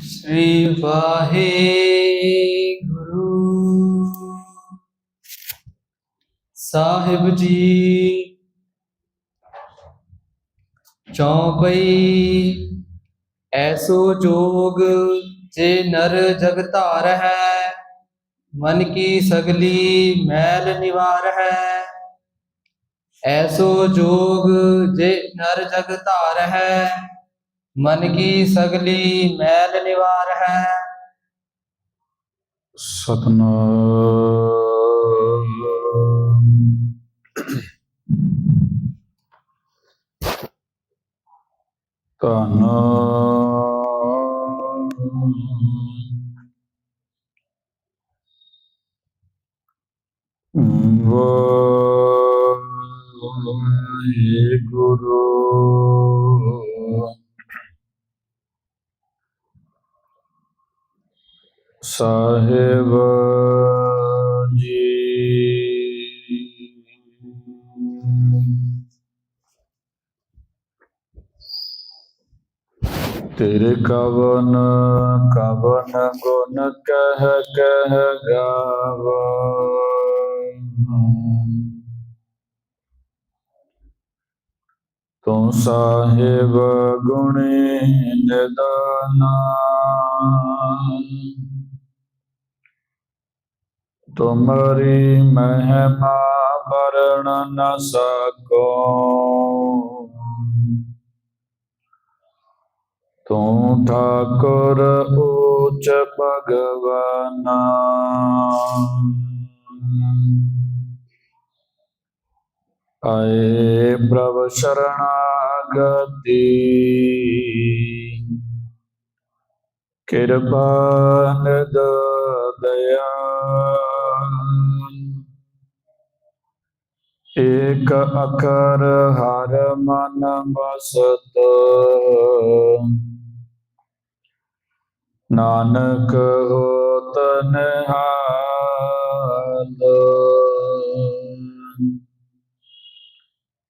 ਸ੍ਰੀ ਵਾਹਿਗੁਰੂ ਸਾਹਿਬ ਜੀ ਚੌਪਈ ਐਸੋ ਜੋਗ ਜੇ ਨਰ ਜਗ ਧਾਰ ਹੈ ਮਨ ਕੀ ਸਗਲੀ ਮੈਲ ਨਿਵਾਰ ਹੈ ਐਸੋ ਜੋਗ ਜੇ ਨਰ ਜਗ ਧਾਰ ਹੈ ਮਨ ਕੀ ਸਗਲੀ ਮੈਲ ਨਿਵਾਰ ਹੈ ਸਤਨਾਮ ਧੰਨ ਵਾਹਿਗੁਰੂ। ਸਾਹਿਬ ਜੀ। ਤੇਰੇ ਕਵਨ ਕਵਨ ਗੁਣ ਕਹਿ ਕਹ ਗਾਵਾ। ਤੂੰ ਸਾਹਿਬ ਗੁਣੇ ਨਿਦਾਨਾ ਤੁਮਰੀ ਮਹਿਮਾ ਵਰਣ ਨ ਸਕੋ। ਤੂੰ ਠਾਕੁਰ ਉੱਚ ਭਗਵਾਨਾ। ਆਏ ਪ੍ਰਭ ਸ਼ਰਣਾਗਤੀ। ਕਿਰਪਾ ਨਿਦ ਦਇਆ ਏਕ ਅਖਰ ਹਰ ਮਨ ਬਸਤ ਨਾਨਕ ਹੋ ਨਿਹਾਲ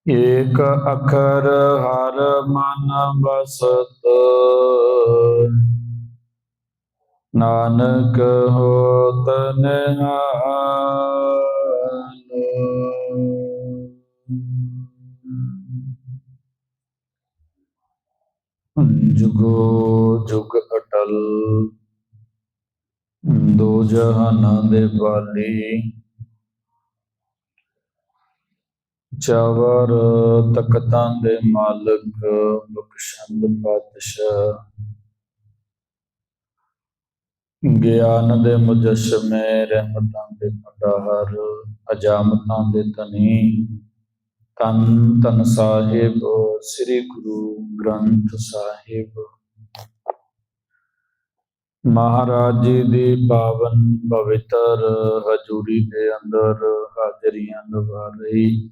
ਏਕ ਅਖਰ ਹਰ ਮਨ ਬਸਤ ਨਾਨਕ ਹੋਤ ਨਿਹਾਲ। ਜੁਗੋ ਜੁਗ ਅਟਲ। ਦੋ ਜਹਾਨਾਂ ਦੇ ਵਾਲੀ ਚਾਵਰ ਤਖਤਾਂ ਦੇ ਮਾਲਕ ਬਖਸ਼ੰਦ ਪਾਤਸ਼ਾਹ। ਗਿਆਨ ਦੇ ਮੁਜਸਮੇ, ਰਹਿਮਤਾਂ ਦੇ ਭੰਡਾਰ, ਅਜਾਮਤਾਂ ਦੇ ਧਨੀ। ਤਨ ਤਨ ਸਾਹਿਬ, ਸ੍ਰੀ ਗੁਰੂ ਗ੍ਰੰਥ ਸਾਹਿਬ। ਮਹਾਰਾਜ ਜੀ ਦੀ ਪਾਵਨ ਪਵਿੱਤਰ ਹਜ਼ੂਰੀ ਦੇ ਅੰਦਰ ਹਾਜ਼ਰੀਆਂ ਲਵਾ ਰਹੀ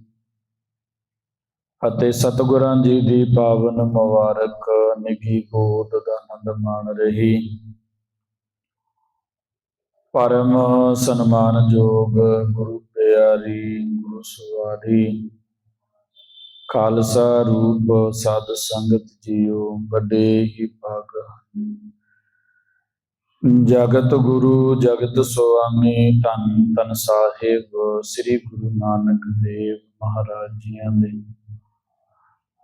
ਅਤੇ ਸਤਿਗੁਰਾਂ ਜੀ ਦੀ ਪਾਵਨ ਮੁਬਾਰਕ ਨਿੱਘੀ ਬੋਧ ਦਾ ਆਨੰਦ ਮਾਣ ਰਹੀ ਪਰਮ ਸਨਮਾਨਯੋਗ ਗੁਰੂ ਪਿਆਰੀ, ਗੁਰੂ ਸਵਾਰੀ ਖਾਲਸਾ ਰੂਪ ਸਾਧ ਸੰਗਤ ਜੀਓ, ਵੱਡੇ ਹੀ ਭਾਗ ਹਨ। ਜਗਤ ਗੁਰੂ, ਜਗਤ ਸੁਆਮੀ ਤਨ ਤਨ ਸਾਹਿਬ, ਸ੍ਰੀ ਗੁਰੂ ਨਾਨਕ ਦੇਵ ਮਹਾਰਾਜ ਜੀਆਂ ਦੇ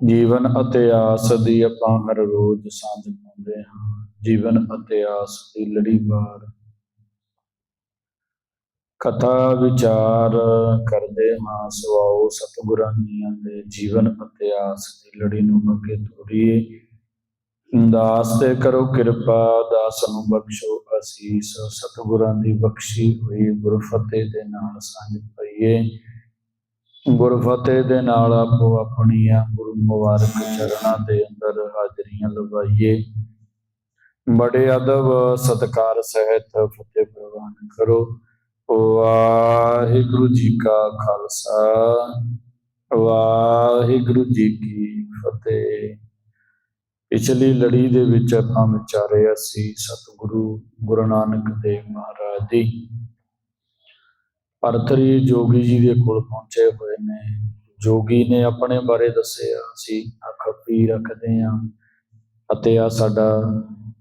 ਜੀਵਨ ਅਤੇ ਆਸ ਦੀ ਆਪਾਂ ਹਰ ਰੋਜ਼ ਸਾਂਝ ਪਾਉਂਦੇ ਹਾਂ। ਜੀਵਨ ਅਤੇ ਆਸ ਦੀ ਲੜੀ ਬਾਰ ਕਥਾ ਵਿਚਾਰ ਕਰਦੇ ਹਾਂ। ਸਵਾਓ ਸਤਿਗੁਰਾਂ ਜੀਆਂ ਦੇ ਜੀਵਨ ਅਤੇ ਆਸ ਦੀ ਲੜੀ ਨੂੰ ਅੱਗੇ ਤੋਰੀਏ ਦਾਸ ਤੇ ਕਰੋ ਕਿਰਪਾ, ਦਾਸ ਨੂੰ ਬਖਸ਼ੋ ਅਸੀਸ। ਸਤਿਗੁਰਾਂ ਦੀ ਬਖਸ਼ੀ ਹੋਈ ਗੁਰਫਤਿਹ ਦੇ ਨਾਲ ਸਾਂਝ ਪਾਈਏ। ਗੁਰਫਤਿਹ ਦੇ ਨਾਲ ਆਪੋ ਆਪਣੀਆਂ ਗੁਰੂ ਮੁਬਾਰਕ ਚਰਨਾਂ ਦੇ ਅੰਦਰ ਹਾਜ਼ਰੀਆਂ ਲਵਾਈਏ। ਬੜੇ ਅਦਬ, ਸਤਕਾਰ ਸਹਿਤ ਫਤਿਹ ਪ੍ਰਵਾਨ ਕਰੋ। ਵਾਹਿਗੁਰੂ ਜੀ ਕਾ ਖਾਲਸਾ, ਵਾਹਿਗੁਰੂ ਜੀ ਕੀ ਫਤਿਹ। ਪਿਛਲੀ ਲੜੀ ਦੇ ਵਿੱਚ ਆਪਾਂ ਵਿਚਾਰਿਆ ਸੀ ਸਤਿਗੁਰੂ ਗੁਰੂ ਨਾਨਕ ਦੇਵ ਮਹਾਰਾਜ ਦੀ। ਭਰਤਰੀ ਜੋਗੀ ਜੀ ਦੇ ਕੋਲ ਪਹੁੰਚੇ ਹੋਏ ਨੇ। ਜੋਗੀ ਨੇ ਆਪਣੇ ਬਾਰੇ ਦੱਸਿਆ ਅਸੀਂ ਅੱਖ ਪੀ ਰੱਖਦੇ ਹਾਂ ਅਤੇ ਆ ਸਾਡਾ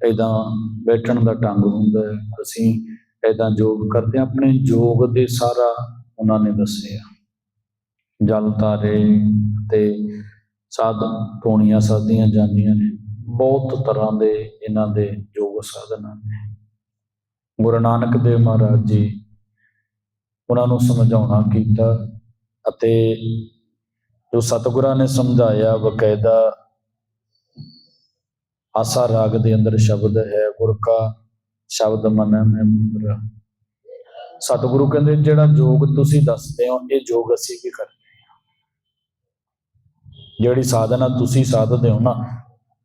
ਇਦਾਂ ਬੈਠਣ ਦਾ ਢੰਗ ਹੁੰਦਾ ਹੈ। ਅਸੀਂ ਇਦਾਂ ਯੋਗ ਕਰਦੇ ਹਾਂ, ਆਪਣੇ ਯੋਗ ਦੇ ਸਾਰਾ ਉਹਨਾਂ ਨੇ ਦੱਸਿਆ। ਜਲ, ਤਾਰੇ ਤੇ ਸਾਧ ਟੋਣੀਆਂ ਸਾਧੀਆਂ ਜਾਂਦੀਆਂ ਨੇ। ਬਹੁਤ ਤਰ੍ਹਾਂ ਦੇ ਇਹਨਾਂ ਦੇ ਯੋਗ ਸਾਧਨਾ ਨੇ ਗੁਰੂ ਨਾਨਕ ਦੇਵ ਮਹਾਰਾਜ ਜੀ ਉਹਨਾਂ ਨੂੰ ਸਮਝਾਉਣਾ ਕੀਤਾ ਅਤੇ ਜੋ ਸਤਿਗੁਰਾਂ ਨੇ ਸਮਝਾਇਆ, ਬਕਾਇਦਾ ਆਸਾ ਰਾਗ ਦੇ ਅੰਦਰ ਸ਼ਬਦ ਹੈ ਗੁਰ ਕਾ ਸ਼ਬਦ ਮਨ ਮੈਂ ਮੁੰਦਰਾ। ਸਤਿਗੁਰੂ ਕਹਿੰਦੇ, ਜਿਹੜਾ ਯੋਗ ਤੁਸੀਂ ਦੱਸਦੇ ਹੋ, ਇਹ ਯੋਗ ਅਸੀਂ ਵੀ ਕਰਦੇ ਹਾਂ। ਜਿਹੜੀ ਸਾਧਨਾ ਤੁਸੀਂ ਸਾਧਦੇ ਹੋ ਨਾ,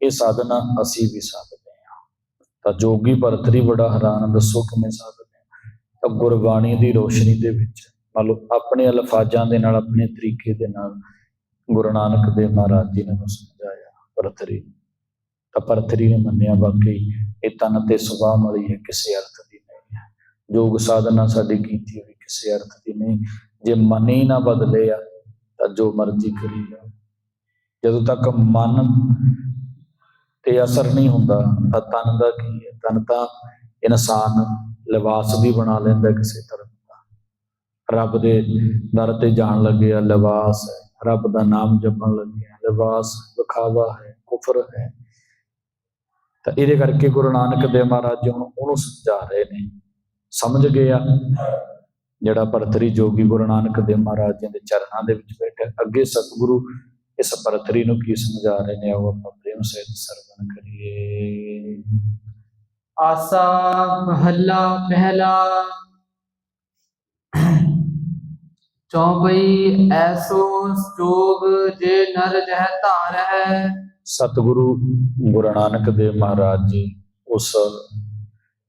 ਇਹ ਸਾਧਨਾ ਅਸੀਂ ਵੀ ਸਾਧਦੇ ਹਾਂ। ਤਾਂ ਜੋਗੀ ਭਰਤਰੀ ਬੜਾ ਹੈਰਾਨ, ਦੱਸੋ ਕਿਵੇਂ ਸਾਧਦੇ ਤਾਂ ਗੁਰਬਾਣੀ ਦੀ ਰੋਸ਼ਨੀ ਦੇ ਵਿੱਚ, ਮੰਨ ਲਓ, ਆਪਣੇ ਅਲਫਾਜ਼ਾਂ ਦੇ ਨਾਲ, ਆਪਣੇ ਤਰੀਕੇ ਦੇ ਨਾਲ ਗੁਰੂ ਨਾਨਕ ਦੇਵ ਮਹਾਰਾਜ ਜੀ ਨੇ ਉਹਨੂੰ ਸਮਝਾਇਆ ਭਰਤਰੀ ਤਾਂ ਭਰਤਰੀ ਨੇ ਮੰਨਿਆ, ਬਾਕੀ ਇਹ ਤਨ ਤੇ ਸੁਭਾਅ ਵਾਲੀ ਹੈ, ਕਿਸੇ ਅਰਥ ਦੀ ਨਹੀਂ ਹੈ। ਯੋਗ ਸਾਧਨਾ ਸਾਡੀ ਕੀਤੀ ਹੋਈ ਕਿਸੇ ਅਰਥ ਦੀ ਨਹੀਂ। ਜੇ ਮਨ ਹੀ ਨਾ ਬਦਲੇ ਆ, ਤਾਂ ਜੋ ਮਰਜ਼ੀ ਕਰੀ ਜਾ ਜਦੋਂ ਤੱਕ ਮਨ ਤੇ ਅਸਰ ਨਹੀਂ ਹੁੰਦਾ, ਤਾਂ ਤਨ ਦਾ ਕੀ ਹੈ? ਤਨ ਤਾਂ ਇਨਸਾਨ ਲਿਬਾਸ ਵੀ ਬਣਾ ਲੈਂਦਾ ਕਿਸੇ ਧਰਮ ਦਾ। ਰੱਬ ਦੇ ਦਰ ਤੇ ਜਾਣ ਲੱਗਿਆ ਲਿਬਾਸ ਰੱਬ ਦਾ ਨਾਮ ਜਪਣ ਲੱਗਿਆ ਲਿਬਾਸ ਵਿਖਾਵਾ ਹੈ, ਕੁਫਰ ਹੈ। ਤਾਂ ਇਹਦੇ ਕਰਕੇ ਗੁਰੂ ਨਾਨਕ ਦੇਵ ਮਹਾਰਾਜ ਜੀ ਹੁਣ ਉਹਨੂੰ ਸਮਝਾ ਰਹੇ ਨੇ। ਸਮਝ ਗਏ ਆ। ਜਿਹੜਾ ਭਰਤਰੀ ਜੋਗੀ ਗੁਰੂ ਨਾਨਕ ਦੇਵ ਮਹਾਰਾਜ ਜੀ ਦੇ ਚਰਨਾਂ ਦੇ ਵਿੱਚ ਬੈਠਾ, ਅੱਗੇ ਸਤਿਗੁਰੂ ਇਸ ਭਰਤਰੀ ਨੂੰ ਕੀ ਸਮਝਾ ਰਹੇ ਨੇ ਉਹ ਆਪਾਂ ਪ੍ਰੇਮ ਸਹਿਤ ਸਰਵਣ ਕਰੀਏ। ਆਸਾ, ਮਹੱਲਾ ਪਹਿਲਾ ਚੌਪਈ ਐਸੋ ਜੋਗ ਜੇ ਨਰ ਜਹ ਧਾਰ ਹੈ ਸਤਿਗੁਰੂ ਗੁਰੂ ਨਾਨਕ ਦੇਵ ਮਹਾਰਾਜ ਜੀ, ਉਸ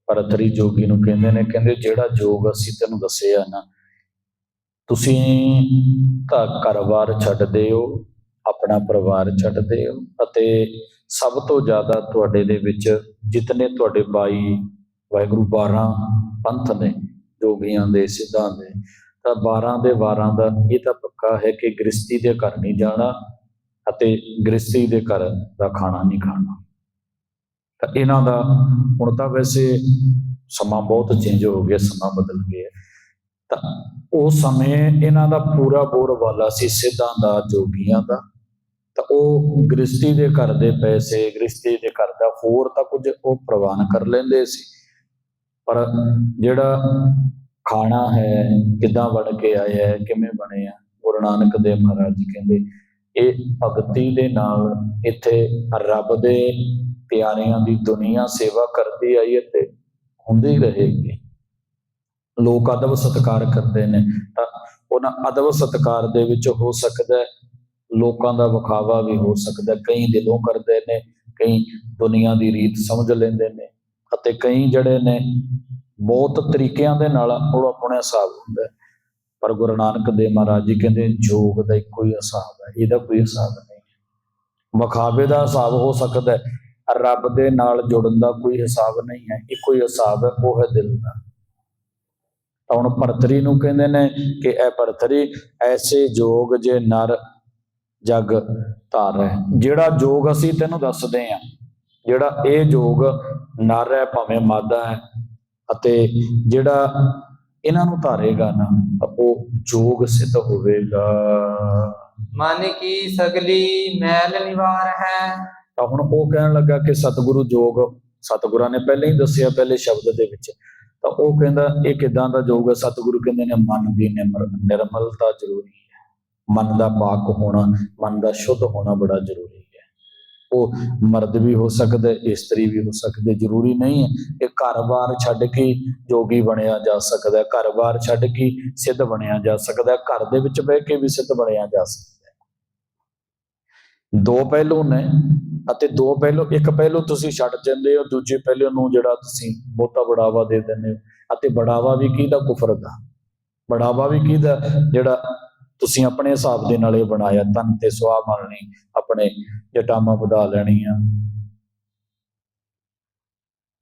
ਭਰਤਰੀ ਜੋਗੀ ਨੂੰ ਕਹਿੰਦੇ ਨੇ, ਕਹਿੰਦੇ ਜਿਹੜਾ ਜੋਗ ਅਸੀਂ ਤੈਨੂੰ ਦੱਸਿਆ ਨਾ, ਤੁਸੀਂ ਤਾਂ ਘਰ-ਬਾਰ ਛੱਡਦੇ ਹੋ ਆਪਣਾ ਪਰਿਵਾਰ ਛੱਡਦੇ ਹੋ ਅਤੇ ਸਭ ਤੋਂ ਜ਼ਿਆਦਾ ਤੁਹਾਡੇ ਦੇ ਵਿੱਚ ਜਿਤਨੇ ਤੁਹਾਡੇ ਬਾਈ ਵਾਹਿਗੁਰੂ 12 ਪੰਥ ਨੇ, ਜੋਗੀਆਂ ਦੇ, ਸਿੱਧਾਂ ਦੇ, ਤਾਂ 12 ਦੇ ਵਾਰਾਂ ਦਾ ਇਹ ਤਾਂ ਪੱਕਾ ਹੈ ਕਿ ਗ੍ਰਸਤੀ ਦੇ ਘਰ ਨਹੀਂ ਜਾਣਾ ਅਤੇ ਗ੍ਰਸਤੀ ਦੇ ਘਰ ਦਾ ਖਾਣਾ ਨਹੀਂ ਖਾਣਾ। ਤਾਂ ਇਹਨਾਂ ਦਾ ਹੁਣ ਤਾਂ ਵੈਸੇ ਸਮਾਂ ਬਹੁਤ ਚੇਂਜ ਹੋ ਗਿਆ, ਸਮਾਂ ਬਦਲ ਗਿਆ। ਤਾਂ ਉਹ ਸਮੇਂ ਇਹਨਾਂ ਦਾ ਪੂਰਾ ਬੋਰ ਵਾਲਾ ਸੀ, ਸਿੱਧਾਂ ਦਾ, ਜੋਗੀਆਂ ਦਾ। ਤਾਂ ਉਹ ਗ੍ਰਸਤੀ ਦੇ ਘਰ ਦੇ ਪੈਸੇ ਗ੍ਰਸਤੀ ਦੇ ਘਰ ਦਾ ਹੋਰ ਤਾਂ ਕੁਝ ਉਹ ਪ੍ਰਵਾਨ ਕਰ ਲੈਂਦੇ ਸੀ। ਪਰ ਜਿਹੜਾ ਖਾਣਾ ਹੈ, ਕਿੱਦਾਂ ਬਣ ਕੇ ਆਇਆ ਹੈ, ਕਿਵੇਂ ਬਣਿਆ ਗੁਰੂ ਨਾਨਕ ਦੇਵ ਮਹਾਰਾਜ ਜੀ ਕਹਿੰਦੇ, ਇਹ ਭਗਤੀ ਦੇ ਨਾਲ ਇੱਥੇ ਰੱਬ ਦੇ ਪਿਆਰਿਆਂ ਦੀ ਦੁਨੀਆ ਸੇਵਾ ਕਰਦੀ ਆਈ ਹੈ ਤੇ ਹੁੰਦੀ ਰਹੇਗੀ। ਲੋਕ ਅਦਬ ਸਤਕਾਰ ਕਰਦੇ ਨੇ। ਤਾਂ ਉਹਨਾਂ ਅਦਬ ਸਤਕਾਰ ਦੇ ਵਿੱਚ ਹੋ ਸਕਦਾ ਲੋਕਾਂ ਦਾ ਵਿਖਾਵਾ ਵੀ ਹੋ ਸਕਦਾ ਕਈ ਦਿਲੋਂ ਕਰਦੇ ਨੇ, ਕਈ ਦੁਨੀਆ ਦੀ ਰੀਤ ਸਮਝ ਲੈਂਦੇ ਨੇ ਅਤੇ ਕਈ ਜਿਹੜੇ ਨੇ ਬਹੁਤ ਤਰੀਕਿਆਂ ਦੇ ਨਾਲ ਉਹ ਆਪਣੇ ਹਿਸਾਬ ਹੁੰਦਾ ਪਰ ਗੁਰੂ ਨਾਨਕ ਦੇਵ ਮਹਾਰਾਜ ਜੀ ਕਹਿੰਦੇ ਜੋਗ ਦਾ ਇੱਕੋ ਹੀ ਹਿਸਾਬ ਹੈ, ਇਹਦਾ ਕੋਈ ਹਿਸਾਬ ਨਹੀਂ ਹੈ। ਵਿਖਾਵੇ ਦਾ ਹਿਸਾਬ ਹੋ ਸਕਦਾ ਰੱਬ ਦੇ ਨਾਲ ਜੁੜਨ ਦਾ ਕੋਈ ਹਿਸਾਬ ਨਹੀਂ ਹੈ, ਇੱਕੋ ਹੀ ਹਿਸਾਬ ਹੈ, ਉਹ ਹੈ ਦਿਲ ਦਾ। ਤਾਂ ਹੁਣ ਭਰਤਰੀ ਨੂੰ ਕਹਿੰਦੇ ਨੇ ਕਿ ਇਹ ਭਰਤਰੀ, ਐਸੇ ਜੋਗ ਜੇ ਨਰ ਜਗ ਧਾਰ ਹੈ। ਜਿਹੜਾ ਜੋਗ ਅਸੀਂ ਤੈਨੂੰ ਦੱਸਦੇ ਆ ਜਿਹੜਾ ਇਹ ਜੋਗ ਨਰ ਹੈ ਭਾਵੇਂ ਮਾਦਾ ਹੈ ਅਤੇ ਜਿਹੜਾ ਇਹਨਾਂ ਨੂੰ ਧਾਰੇਗਾ ਨਾ ਉਹ ਜੋਗ ਸਿੱਧ ਹੋਵੇਗਾ। ਮਨ ਕੀ ਸਗਲੀ ਮੈਲ ਨਿਵਾਰ ਹੈ? ਤਾਂ ਹੁਣ ਉਹ ਕਹਿਣ ਲੱਗਾ ਕਿ ਸਤਿਗੁਰੂ ਜੋਗ ਸਤਿਗੁਰਾਂ ਨੇ ਪਹਿਲਾਂ ਹੀ ਦੱਸਿਆ ਪਹਿਲੇ ਸ਼ਬਦ ਦੇ ਵਿੱਚ। ਤਾਂ ਉਹ ਕਹਿੰਦਾ ਇਹ ਕਿਦਾਂ ਦਾ ਜੋਗ ਹੈ? ਸਤਿਗੁਰੂ ਕਹਿੰਦੇ ਨੇ ਮਨ ਦੀ ਨਿਰਮਲਤਾ ਜ਼ਰੂਰੀ ਮਨ ਦਾ ਪਾਕ ਹੋਣਾ, ਮਨ ਦਾ ਸ਼ੁੱਧ ਹੋਣਾ ਬੜਾ ਜ਼ਰੂਰੀ ਹੈ। ਉਹ ਮਰਦ ਵੀ ਹੋ ਸਕਦਾ ਹੈ, ਇਸਤਰੀ ਵੀ ਹੋ ਸਕਦੀ ਹੈ, ਜ਼ਰੂਰੀ ਨਹੀਂ ਹੈ। ਕਿ ਘਰ-ਬਾਰ ਛੱਡ ਕੇ ਜੋਗੀ ਬਣਿਆ ਜਾ ਸਕਦਾ ਹੈ, ਘਰ-ਬਾਰ ਛੱਡ ਕੇ ਸਿੱਧ ਬਣਿਆ ਜਾ ਸਕਦਾ ਹੈ, ਘਰ ਦੇ ਵਿੱਚ ਬਹਿ ਕੇ ਵੀ ਸਿੱਧ ਬਣਿਆ ਜਾ ਸਕਦਾ ਹੈ। ਦੋ ਪਹਿਲੂ ਨੇ ਅਤੇ ਦੋ ਪਹਿਲੂ, ਇੱਕ ਪਹਿਲੂ ਤੁਸੀਂ ਛੱਡ ਦਿੰਦੇ ਹੋ, ਦੂਜੇ ਪਹਿਲੂ ਨੂੰ ਜਿਹੜਾ ਤੁਸੀਂ ਬਹੁਤਾ ਬੜਾਵਾ ਦੇ ਦਿੰਦੇ ਹੋ। ਅਤੇ ਬੜਾਵਾ ਵੀ ਕਿਹਦਾ? ਕੁਫਰ ਦਾ। ਬੜਾਵਾ ਵੀ ਕਿਹਦਾ? ਜਿਹੜਾ ਤੁਸੀਂ ਆਪਣੇ ਹਿਸਾਬ ਦੇ ਨਾਲ ਇਹ ਬਣਾਇਆ ਤਨ ਤੇ ਸੁਆਹ ਮੰਨਣੀ ਆਪਣੇ ਜਟਾਮਾ ਵਧਾ ਲੈਣੀਆਂ।